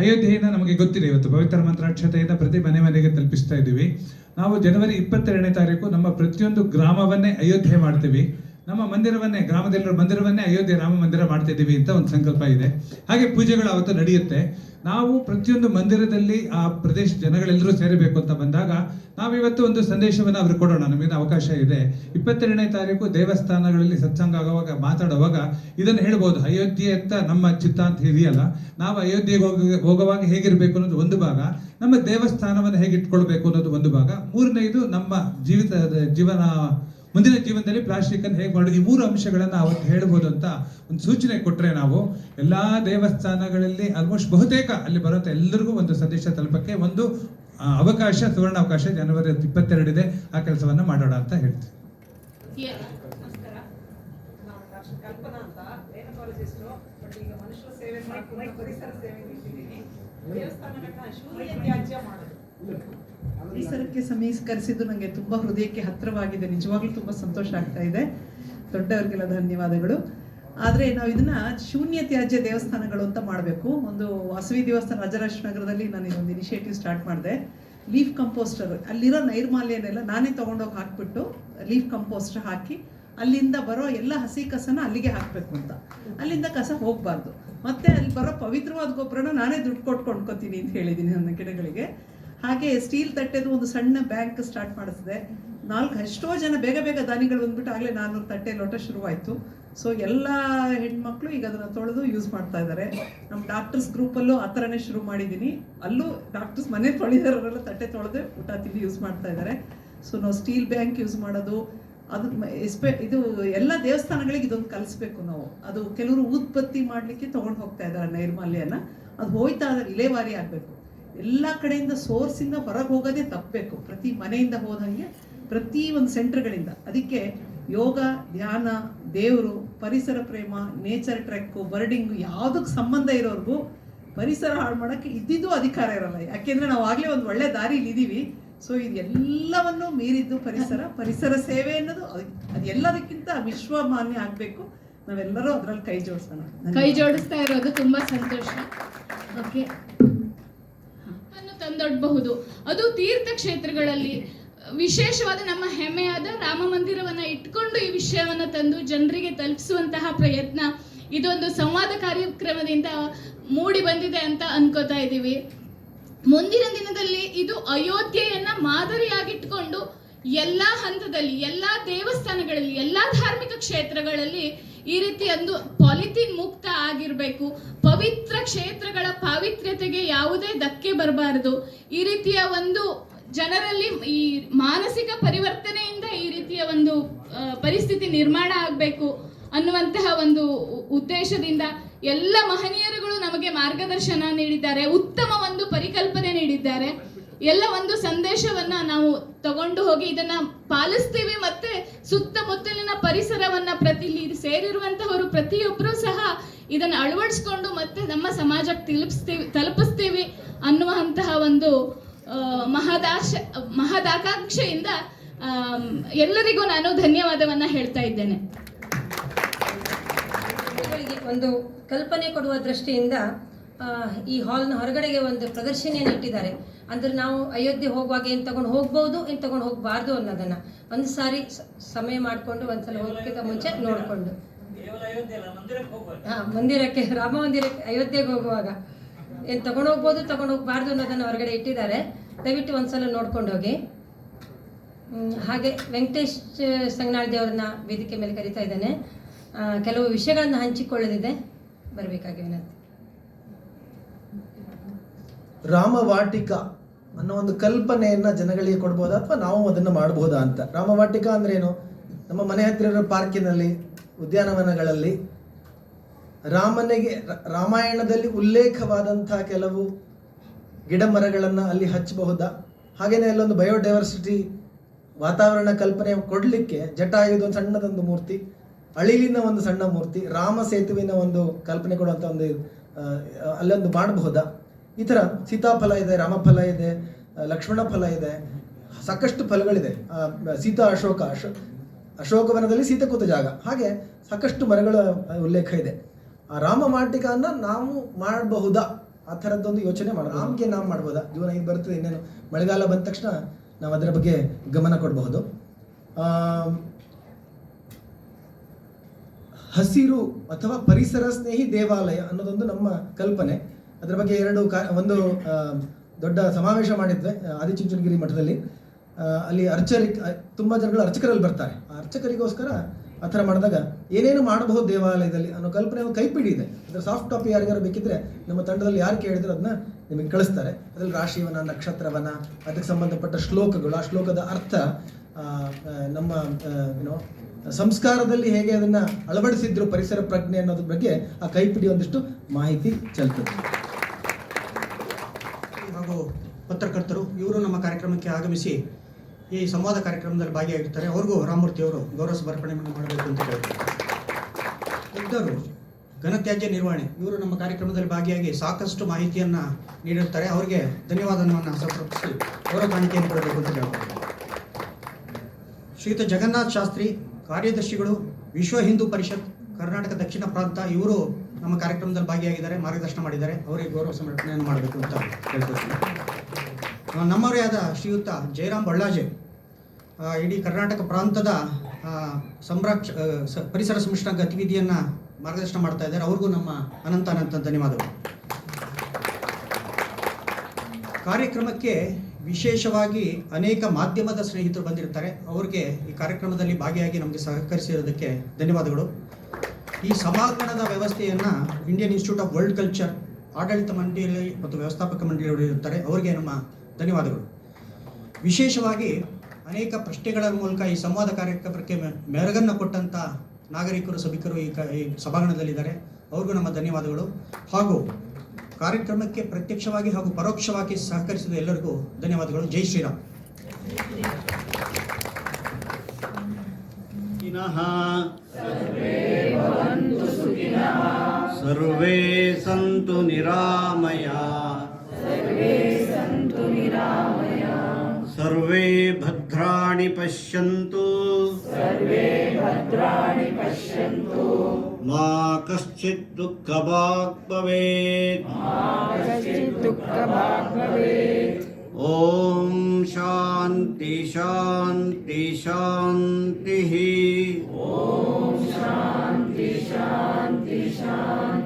ಅಯೋಧ್ಯೆಯಿಂದ ನಮಗೆ ಗೊತ್ತಿದೆ, ಇವತ್ತು ಪವಿತ್ರ ಮಂತ್ರಾಕ್ಷತೆಯಿಂದ ಪ್ರತಿ ಮನೆ ಮನೆಗೆ ತಲುಪಿಸ್ತಾ ಇದ್ದೀವಿ. ನಾವು ಜನವರಿ ಇಪ್ಪತ್ತೆರಡನೇ ತಾರೀಕು ನಮ್ಮ ಪ್ರತಿಯೊಂದು ಗ್ರಾಮವನ್ನೇ ಅಯೋಧ್ಯೆ ಮಾಡ್ತೀವಿ. ನಮ್ಮ ಮಂದಿರವನ್ನೇ, ಗ್ರಾಮದಲ್ಲಿರೋ ಮಂದಿರವನ್ನೇ ಅಯೋಧ್ಯೆ ರಾಮ ಮಂದಿರ ಮಾಡ್ತಿದ್ದೀವಿ ಅಂತ ಒಂದು ಸಂಕಲ್ಪ ಇದೆ. ಹಾಗೆ ಪೂಜೆಗಳು ಅವತ್ತು ನಡೆಯುತ್ತೆ. ನಾವು ಪ್ರತಿಯೊಂದು ಮಂದಿರದಲ್ಲಿ ಆ ಪ್ರದೇಶ ಜನಗಳೆಲ್ಲರೂ ಸೇರಬೇಕು ಅಂತ ಬಂದಾಗ ನಾವಿವತ್ತು ಒಂದು ಸಂದೇಶವನ್ನು ಅವ್ರಿಗೆ ಕೊಡೋಣ. ನಮಗೆ ಅವಕಾಶ ಇದೆ. ಇಪ್ಪತ್ತೆರಡನೇ ತಾರೀಕು ದೇವಸ್ಥಾನಗಳಲ್ಲಿ ಸತ್ಸಂಗ ಆಗುವಾಗ, ಮಾತಾಡುವಾಗ ಇದನ್ನು ಹೇಳ್ಬೋದು. ಅಯೋಧ್ಯೆ ಅಂತ ನಮ್ಮ ಚಿತ್ತ ಅಂತ ಇದೆಯಲ್ಲ, ನಾವು ಅಯೋಧ್ಯೆಗೆ ಹೋಗ, ಹೋಗುವಾಗ ಹೇಗಿರಬೇಕು ಅನ್ನೋದು ಒಂದು ಭಾಗ, ನಮ್ಮ ದೇವಸ್ಥಾನವನ್ನು ಹೇಗೆ ಇಟ್ಕೊಳ್ಬೇಕು ಅನ್ನೋದು ಒಂದು ಭಾಗ. ಮೂರನೇದು ನಮ್ಮ ಜೀವಿತದ, ಜೀವನ ಮುಂದಿನ ಜೀವನದಲ್ಲಿ ಪ್ಲಾಸ್ಟಿಕ್ ಅನ್ನು ಹೇಗೆ ಮಾಡೋದು ಈ ಮೂರು ಅಂಶಗಳನ್ನು ಅವತ್ತು ಹೇಳ್ಬೋದು ಅಂತ ಒಂದು ಸೂಚನೆ ಕೊಟ್ಟರೆ ನಾವು ಎಲ್ಲಾ ದೇವಸ್ಥಾನಗಳಲ್ಲಿ ಆಲ್ಮೋಸ್ಟ್ ಬಹುತೇಕ ಅಲ್ಲಿ ಬರುವಂತ ಎಲ್ಲರಿಗೂ ಒಂದು ಸಂದೇಶ ತಲುಪಕ್ಕೆ ಒಂದು ಅವಕಾಶ ಸುವರ್ಣ ಅವಕಾಶ ಜನವರಿ ಇಪ್ಪತ್ತೆರಡಿದೆ ಆ ಕೆಲಸವನ್ನ ಮಾಡೋಣ ಅಂತ ಹೇಳ್ತೀವಿ ಸೇವೆ ಪರಿಸರ ಸೇವೆ ದೇವಸ್ಥಾನಗಳನ್ನ ತ್ಯಾಜ್ಯ ಮಾಡೋದು ಪರಿಸರಕ್ಕೆ ಸಮೀಕರಿಸಿದ್ದು ನನಗೆ ತುಂಬ ಹೃದಯಕ್ಕೆ ಹತ್ತಿರವಾಗಿದೆ. ನಿಜವಾಗ್ಲೂ ತುಂಬ ಸಂತೋಷ ಆಗ್ತಾ ಇದೆ. ದೊಡ್ಡವರಿಗೆಲ್ಲ ಧನ್ಯವಾದಗಳು. ಆದರೆ ನಾವು ಇದನ್ನ ಶೂನ್ಯ ತ್ಯಾಜ್ಯ ದೇವಸ್ಥಾನಗಳು ಅಂತ ಮಾಡಬೇಕು. ಒಂದು ವಾಸವಿ ದೇವಸ್ಥಾನ ರಾಜರಾಜೇಶ್ವರ ನಗರದಲ್ಲಿ ನಾನು ಇದೊಂದು ಇನಿಷಿಯೇಟಿವ್ ಸ್ಟಾರ್ಟ್ ಮಾಡಿದೆ. ಲೀಫ್ ಕಂಪೋಸ್ಟರ್ ಅಲ್ಲಿರೋ ನೈರ್ಮಾಲ್ಯನೆಲ್ಲ ನಾನೇ ತೊಗೊಂಡೋಗಿ ಹಾಕ್ಬಿಟ್ಟು ಲೀಫ್ ಕಂಪೋಸ್ಟರ್ ಹಾಕಿ ಅಲ್ಲಿಂದ ಬರೋ ಎಲ್ಲ ಹಸಿ ಕಸನ ಅಲ್ಲಿಗೆ ಹಾಕಬೇಕು ಅಂತ. ಅಲ್ಲಿಂದ ಕಸ ಹೋಗಬಾರ್ದು. ಮತ್ತೆ ಅಲ್ಲಿ ಬರೋ ಪವಿತ್ರವಾದ ಗೊಬ್ಬರನ ನಾನೇ ದುಡ್ಡು ಕೊಟ್ಟು ಕೊಂಡ್ಕೊತೀನಿ ಅಂತ ಹೇಳಿದ್ದೀನಿ ನನ್ನ ಗಿಡಗಳಿಗೆ. ಹಾಗೆ ಸ್ಟೀಲ್ ತಟ್ಟೆದು ಒಂದು ಸಣ್ಣ ಬ್ಯಾಂಕ್ ಸ್ಟಾರ್ಟ್ ಮಾಡಿಸಿದೆ. ನಾಲ್ಕು ಎಷ್ಟೋ ಜನ ಬೇಗ ಬೇಗ ದಾನಿಗಳು ಬಂದ್ಬಿಟ್ಟು ಆಗಲೇ ನಾನ್ನೂರು ತಟ್ಟೆ ಲೋಟ ಶುರುವಾಯಿತು. ಸೊ ಎಲ್ಲ ಹೆಣ್ಮಕ್ಳು ಈಗ ಅದನ್ನು ತೊಳೆದು ಯೂಸ್ ಮಾಡ್ತಾ ಇದ್ದಾರೆ ನಮ್ಮ ಡಾಕ್ಟರ್ಸ್ ಗ್ರೂಪಲ್ಲೂ ಆ ಥರನೇ ಶುರು ಮಾಡಿದ್ದೀನಿ ಅಲ್ಲೂ ಡಾಕ್ಟರ್ಸ್ ಮನೆ ತೊಳೆದಿರೋರೆಲ್ಲ ತಟ್ಟೆ ತೊಳೆದು ಊಟ, ತಿಂಡಿ ಯೂಸ್ ಮಾಡ್ತಾ ಇದ್ದಾರೆ ಸೊ ನಾವು ಸ್ಟೀಲ್ ಬ್ಯಾಂಕ್ ಯೂಸ್ ಮಾಡೋದು, ಅದು ಎಸ್ಪೆ ಇದು ಎಲ್ಲ ದೇವಸ್ಥಾನಗಳಿಗೆ ಇದೊಂದು ಕಲಿಸ್ಬೇಕು ನಾವು. ಅದು ಕೆಲವರು ಉತ್ಪತ್ತಿ ಮಾಡಲಿಕ್ಕೆ ತೊಗೊಂಡು ಹೋಗ್ತಾ ಇದ್ದಾರೆ ನೈರ್ಮಲ್ಯನ. ಅದು ಹೋಯ್ತಾ ಅದ್ರ ಇಲೇವಾರಿ ಆಗಬೇಕು. ಎಲ್ಲ ಕಡೆಯಿಂದ ಸೋರ್ಸಿಂದ ಹೊರಗೆ ಹೋಗೋದೇ ತಪ್ಪಬೇಕು ಪ್ರತಿ ಮನೆಯಿಂದ ಹೋದಂಗೆ ಪ್ರತಿ ಒಂದು ಸೆಂಟರ್ಗಳಿಂದ ಅದಕ್ಕೆ ಯೋಗ, ಧ್ಯಾನ, ದೇವರು, ಪರಿಸರ ಪ್ರೇಮ ನೇಚರ್ ಟ್ರೆಕ್ಕು ಬರ್ಡಿಂಗು ಯಾವುದಕ್ಕೆ ಸಂಬಂಧ ಇರೋರ್ಗು ಪರಿಸರ ಹಾಳು ಮಾಡೋಕ್ಕೆ ಇದ್ದಿದ್ದು ಅಧಿಕಾರ ಇರಲ್ಲ. ಯಾಕೆಂದ್ರೆ ನಾವು ಆಗಲೇ ಒಂದು ಒಳ್ಳೆ ದಾರಿಲಿ ಇದ್ದೀವಿ. ಸೊ ಇದೆಲ್ಲವನ್ನು ಮೀರಿದ್ದು ಪರಿಸರ. ಪರಿಸರ ಸೇವೆ ಅನ್ನೋದು ಅದೆಲ್ಲದಕ್ಕಿಂತ ವಿಶ್ವಮಾನ್ಯ ಆಗಬೇಕು. ನಾವೆಲ್ಲರೂ ಅದರಲ್ಲಿ ಕೈ ಜೋಡಿಸೋಣ. ಕೈ ಜೋಡಿಸ್ತಾ ಇರೋದು ತುಂಬಾ ಸಂತೋಷ. ಓಕೆ ತಂದೊಡ್ಬಹುದು. ಅದು ತೀರ್ಥಕ್ಷೇತ್ರಗಳಲ್ಲಿ ವಿಶೇಷವಾದ ನಮ್ಮ ಹೆಮ್ಮೆಯಾದ ರಾಮ ಮಂದಿರವನ್ನ ಇಟ್ಕೊಂಡು ಈ ವಿಷಯವನ್ನ ತಂದು ಜನರಿಗೆ ತಲುಪಿಸುವಂತಹ ಪ್ರಯತ್ನ ಇದೊಂದು ಸಂವಾದ ಕಾರ್ಯಕ್ರಮದಿಂದ ಮೂಡಿ ಬಂದಿದೆ ಅಂತ ಅನ್ಕೋತಾ ಇದ್ದೀವಿ. ಮುಂದಿನ ದಿನದಲ್ಲಿ ಇದು ಅಯೋಧ್ಯೆಯನ್ನ ಮಾದರಿಯಾಗಿಟ್ಕೊಂಡು ಎಲ್ಲಾ ಹಂತದಲ್ಲಿ, ಎಲ್ಲಾ ದೇವಸ್ಥಾನಗಳಲ್ಲಿ, ಎಲ್ಲಾ ಧಾರ್ಮಿಕ ಕ್ಷೇತ್ರಗಳಲ್ಲಿ ಈ ರೀತಿ ಒಂದು ಪಾಲಿಥೀನ್ ಮುಕ್ತ ಆಗಿರಬೇಕು. ಪವಿತ್ರ ಕ್ಷೇತ್ರಗಳ ಪಾವಿತ್ರ್ಯತೆಗೆ ಯಾವುದೇ ಧಕ್ಕೆ ಬರಬಾರದು. ಈ ರೀತಿಯ ಒಂದು ಜನರಲ್ಲಿ ಈ ಮಾನಸಿಕ ಪರಿವರ್ತನೆಯಿಂದ ಈ ರೀತಿಯ ಒಂದು ಪರಿಸ್ಥಿತಿ ನಿರ್ಮಾಣ ಆಗಬೇಕು ಅನ್ನುವಂತಹ ಒಂದು ಉದ್ದೇಶದಿಂದ ಎಲ್ಲ ಮಹನೀಯರುಗಳು ನಮಗೆ ಮಾರ್ಗದರ್ಶನ ನೀಡಿದ್ದಾರೆ. ಉತ್ತಮ ಒಂದು ಪರಿಕಲ್ಪನೆ ನೀಡಿದ್ದಾರೆ. ಎಲ್ಲ ಒಂದು ಸಂದೇಶವನ್ನ ನಾವು ತಗೊಂಡು ಹೋಗಿ ಇದನ್ನ ಪಾಲಿಸ್ತೀವಿ ಮತ್ತೆ ಸುತ್ತಮುತ್ತಲಿನ ಪರಿಸರವನ್ನ ಪ್ರತಿ ಸೇರಿರುವಂತಹವರು ಪ್ರತಿಯೊಬ್ಬರೂ ಸಹ ಇದನ್ನ ಅಳವಡಿಸ್ಕೊಂಡು ಮತ್ತೆ ನಮ್ಮ ಸಮಾಜಕ್ಕೆ ತಲುಪಿಸ್ತೀವಿ ತಲುಪಿಸ್ತೀವಿ ಅನ್ನುವಂತಹ ಒಂದು ಮಹದಾಶ, ಮಹದಾಕಾಂಕ್ಷೆಯಿಂದ ಎಲ್ಲರಿಗೂ ನಾನು ಧನ್ಯವಾದವನ್ನ ಹೇಳ್ತಾ ಇದ್ದೇನೆ. ಒಂದು ಕಲ್ಪನೆ ಕೊಡುವ ದೃಷ್ಟಿಯಿಂದ ಈ ಹಾಲ್ನ ಹೊರಗಡೆಗೆ ಒಂದು ಪ್ರದರ್ಶನಿಯನ್ನು ಇಟ್ಟಿದ್ದಾರೆ. ಅಂದ್ರೆ ನಾವು ಅಯೋಧ್ಯೆ ಹೋಗುವಾಗ ಏನು ತಗೊಂಡು ಹೋಗ್ಬೋದು ಏನು ತಗೊಂಡು ಹೋಗಬಾರ್ದು ಅನ್ನೋದನ್ನ ಒಂದು ಸಾರಿ ಸಮಯ ಮಾಡಿಕೊಂಡು ಒಂದ್ಸಲ ಹೋಗೋಕ್ಕಿಂತ ಮುಂಚೆ ನೋಡಿಕೊಂಡು. ಹಾ ಮಂದಿರಕ್ಕೆ ರಾಮ ಮಂದಿರಕ್ಕೆ ಅಯೋಧ್ಯೆಗೆ ಹೋಗುವಾಗ. ಏನು ತಗೊಂಡು ಹೋಗ್ಬೋದು ತಗೊಂಡು ಹೋಗ್ಬಾರ್ದು ಅನ್ನೋದನ್ನ ಹೊರಗಡೆ ಇಟ್ಟಿದ್ದಾರೆ. ದಯವಿಟ್ಟು ಒಂದ್ಸಲ ನೋಡ್ಕೊಂಡು ಹೋಗಿ. ಹಾಗೆ ವೆಂಕಟೇಶ್ ಸಂಗನಾಳ್ ದೇವ್ರನ್ನ ವೇದಿಕೆ ಮೇಲೆ ಕರಿತಾ ಇದ್ದಾನೆ. ಕೆಲವು ವಿಷಯಗಳನ್ನು ಹಂಚಿಕೊಳ್ಳದಿದೆ ಬರಬೇಕಾಗಿ ವಿನಂತಿ. ರಾಮವಾಟಿಕ ಅನ್ನೋ ಒಂದು ಕಲ್ಪನೆಯನ್ನ ಜನಗಳಿಗೆ ಕೊಡ್ಬೋದಾ ಅಥವಾ ನಾವು ಅದನ್ನು ಮಾಡಬಹುದಾ ಅಂತ? ರಾಮವಾಟಿಕ ಅಂದ್ರೆ ಏನು ನಮ್ಮ ಮನೆ ಹತ್ತಿರ ಇರೋ ಪಾರ್ಕಿನಲ್ಲಿ, ಉದ್ಯಾನವನಗಳಲ್ಲಿ ರಾಮನಿಗೆ ರಾಮಾಯಣದಲ್ಲಿ ಉಲ್ಲೇಖವಾದಂಥ ಕೆಲವು ಗಿಡ ಮರಗಳನ್ನು ಅಲ್ಲಿ ಹಚ್ಚಬಹುದಾ? ಹಾಗೆಯೇ ಅಲ್ಲೊಂದು ಬಯೋಡೈವರ್ಸಿಟಿ ವಾತಾವರಣ ಕಲ್ಪನೆ ಕೊಡಲಿಕ್ಕೆ ಜಟಾಯುಧ ಒಂದು ಸಣ್ಣದೊಂದು ಮೂರ್ತಿ, ಅಳಿಲಿನ ಒಂದು ಸಣ್ಣ ಮೂರ್ತಿ, ರಾಮ ಸೇತುವಿನ ಒಂದು ಕಲ್ಪನೆ ಕೊಡುವಂಥ ಒಂದು ಅಲ್ಲೊಂದು ಮಾಡಬಹುದಾ ಈ ಥರ ಸೀತಾಫಲ ಇದೆ, ರಾಮಫಲ ಇದೆ ಲಕ್ಷ್ಮಣ ಫಲ ಇದೆ. ಸಾಕಷ್ಟು ಫಲಗಳಿದೆ. ಸೀತಾ ಅಶೋಕ, ಅಶೋ, ಅಶೋಕವನದಲ್ಲಿ ಸೀತೆ ಕೂತ ಜಾಗ. ಹಾಗೆ ಸಾಕಷ್ಟು ಮರಗಳ ಉಲ್ಲೇಖ ಇದೆ. ಆ ರಾಮ ವಾಟಿಕನ್ನ ನಾವು ಮಾಡಬಹುದಾ? ಆ ಥರದ್ದೊಂದು ಯೋಚನೆ ಮಾಡೋಣ. ರಾಮ್ಗೆ ನಾವು ಮಾಡ್ಬೋದಾ? ಜೀವನ ಏನು ಬರ್ತದೆ ಇನ್ನೇನು ಮಳೆಗಾಲ ಬಂದ ತಕ್ಷಣ ನಾವು ಅದರ ಬಗ್ಗೆ ಗಮನ ಕೊಡಬಹುದು. ಹಸಿರು ಅಥವಾ ಪರಿಸರ ಸ್ನೇಹಿ ದೇವಾಲಯ ಅನ್ನೋದೊಂದು ನಮ್ಮ ಕಲ್ಪನೆ. ಅದರ ಬಗ್ಗೆ ಎರಡು ಕಾ, ಒಂದು ದೊಡ್ಡ ಸಮಾವೇಶ ಮಾಡಿದ್ವಿ ಆದಿಚುಂಚನಗಿರಿ ಮಠದಲ್ಲಿ. ಅಲ್ಲಿ ಅರ್ಚರಿ ತುಂಬ ಜನಗಳು ಅರ್ಚಕರಲ್ಲಿ ಬರ್ತಾರೆ. ಅರ್ಚಕರಿಗೋಸ್ಕರ ಆ ಥರ ಮಾಡಿದಾಗ ಏನೇನು ಮಾಡಬಹುದು ದೇವಾಲಯದಲ್ಲಿ ಅನ್ನೋ ಕಲ್ಪನೆ ಒಂದು ಕೈಪಿಡಿ ಇದೆ. ಅದರ ಸಾಫ್ಟ್ ಕಾಪಿ ಯಾರಿಗಾರು ಬೇಕಿದ್ರೆ ನಮ್ಮ ತಂಡದಲ್ಲಿ ಯಾರು ಕೇಳಿದ್ರು ಅದನ್ನ ನಿಮಗೆ ಕಳಿಸ್ತಾರೆ. ಅದರಲ್ಲಿ ರಾಶಿವನ, ನಕ್ಷತ್ರವನ, ಅದಕ್ಕೆ ಸಂಬಂಧಪಟ್ಟ ಶ್ಲೋಕಗಳು, ಆ ಶ್ಲೋಕದ ಅರ್ಥ ನಮ್ಮ ಏನೋ ಸಂಸ್ಕಾರದಲ್ಲಿ ಹೇಗೆ ಅದನ್ನ ಅಳವಡಿಸಿದ್ರು ಪರಿಸರ ಪ್ರಜ್ಞೆ ಅನ್ನೋದ್ರ ಬಗ್ಗೆ ಆ ಕೈಪಿಡಿ ಒಂದಿಷ್ಟು ಮಾಹಿತಿ ಚೆಲ್ತದೆ. ಪತ್ರಕರ್ತರು ಇವರು ನಮ್ಮ ಕಾರ್ಯಕ್ರಮಕ್ಕೆ ಆಗಮಿಸಿ ಈ ಸಂವಾದ ಕಾರ್ಯಕ್ರಮದಲ್ಲಿ ಭಾಗಿಯಾಗಿರ್ತಾರೆ. ಅವ್ರಿಗೂ ರಾಮಮೂರ್ತಿ ಅವರು ಗೌರವ ಸಮರ್ಪಣೆಯನ್ನು ಮಾಡಬೇಕು ಅಂತ ಹೇಳ್ತಾರೆ. ಇದ್ದರು ಘನತ್ಯಾಜ್ಯ ನಿರ್ವಹಣೆ. ಇವರು ನಮ್ಮ ಕಾರ್ಯಕ್ರಮದಲ್ಲಿ ಭಾಗಿಯಾಗಿ ಸಾಕಷ್ಟು ಮಾಹಿತಿಯನ್ನು ನೀಡಿರ್ತಾರೆ. ಅವರಿಗೆ ಧನ್ಯವಾದವನ್ನು ಸಮರ್ಪಿಸಿ ಗೌರವ ಕಾಣಿಕೆಯನ್ನು ಕೊಡಬೇಕು ಅಂತ ಹೇಳ್ತಾರೆ. ಶ್ರೀಯುತ ಜಗನ್ನಾಥ್ ಶಾಸ್ತ್ರಿ ಕಾರ್ಯದರ್ಶಿಗಳು ವಿಶ್ವ ಹಿಂದೂ ಪರಿಷತ್ ಕರ್ನಾಟಕ ದಕ್ಷಿಣ ಪ್ರಾಂತ ಇವರು ನಮ್ಮ ಕಾರ್ಯಕ್ರಮದಲ್ಲಿ ಭಾಗಿಯಾಗಿದ್ದಾರೆ ಮಾರ್ಗದರ್ಶನ ಮಾಡಿದ್ದಾರೆ. ಅವರಿಗೆ ಗೌರವ ಸಮರ್ಪಣೆಯನ್ನು ಮಾಡಬೇಕು ಅಂತ ಆ, ನಮ್ಮವರೇ ಆದ ಶ್ರೀಯುತ ಜಯರಾಮ್ ಬಳ್ಳಾಜೆ ಇಡೀ ಕರ್ನಾಟಕ ಪ್ರಾಂತದ ಸಂರಕ್ಷ ಪರಿಸರ ಸಂರಕ್ಷಣಾ ಗತಿವಿಧಿಯನ್ನು ಮಾರ್ಗದರ್ಶನ ಮಾಡ್ತಾ ಇದ್ದಾರೆ. ಅವ್ರಿಗೂ ನಮ್ಮ ಅನಂತ ಅನಂತ ಧನ್ಯವಾದಗಳು. ಕಾರ್ಯಕ್ರಮಕ್ಕೆ ವಿಶೇಷವಾಗಿ ಅನೇಕ ಮಾಧ್ಯಮದ ಸ್ನೇಹಿತರು ಬಂದಿರ್ತಾರೆ. ಅವ್ರಿಗೆ ಈ ಕಾರ್ಯಕ್ರಮದಲ್ಲಿ ಭಾಗಿಯಾಗಿ ನಮಗೆ ಸಹಕರಿಸಿರೋದಕ್ಕೆ ಧನ್ಯವಾದಗಳು. ಈ ಸಭಾಂಗಣದ ವ್ಯವಸ್ಥೆಯನ್ನು Indian Institute of World Culture ಆಡಳಿತ ಮಂಡಳಿ ಮತ್ತು ವ್ಯವಸ್ಥಾಪಕ ಮಂಡಳಿಯವರು ಇರ್ತಾರೆ ಅವರಿಗೆ ನಮ್ಮ ಧನ್ಯವಾದಗಳು. ವಿಶೇಷವಾಗಿ ಅನೇಕ ಪ್ರಶ್ನೆಗಳ ಮೂಲಕ ಈ ಸಂವಾದ ಕಾರ್ಯಕ್ರಮಕ್ಕೆ ಮೆರಗನ್ನು ಕೊಟ್ಟಂಥ ನಾಗರಿಕರು, ಸಭಿಕರು ಈ ಕ, ಈ ಸಭಾಂಗಣದಲ್ಲಿದ್ದಾರೆ. ಅವ್ರಿಗೂ ನಮ್ಮ ಧನ್ಯವಾದಗಳು. ಹಾಗೂ ಕಾರ್ಯಕ್ರಮಕ್ಕೆ ಪ್ರತ್ಯಕ್ಷವಾಗಿ ಹಾಗೂ ಪರೋಕ್ಷವಾಗಿ ಸಹಕರಿಸಿದ ಎಲ್ಲರಿಗೂ ಧನ್ಯವಾದಗಳು. ಜೈ ಶ್ರೀರಾಮ್. सर्वे भद्राणि पश्यन्तु। सर्वे भद्राणि पश्यन्तु। मा कश्चित् दुःखभाग् भवेत्। ॐ शान्ति शान्ति शान्तिः। ॐ शान्ति शान्ति शान्ति।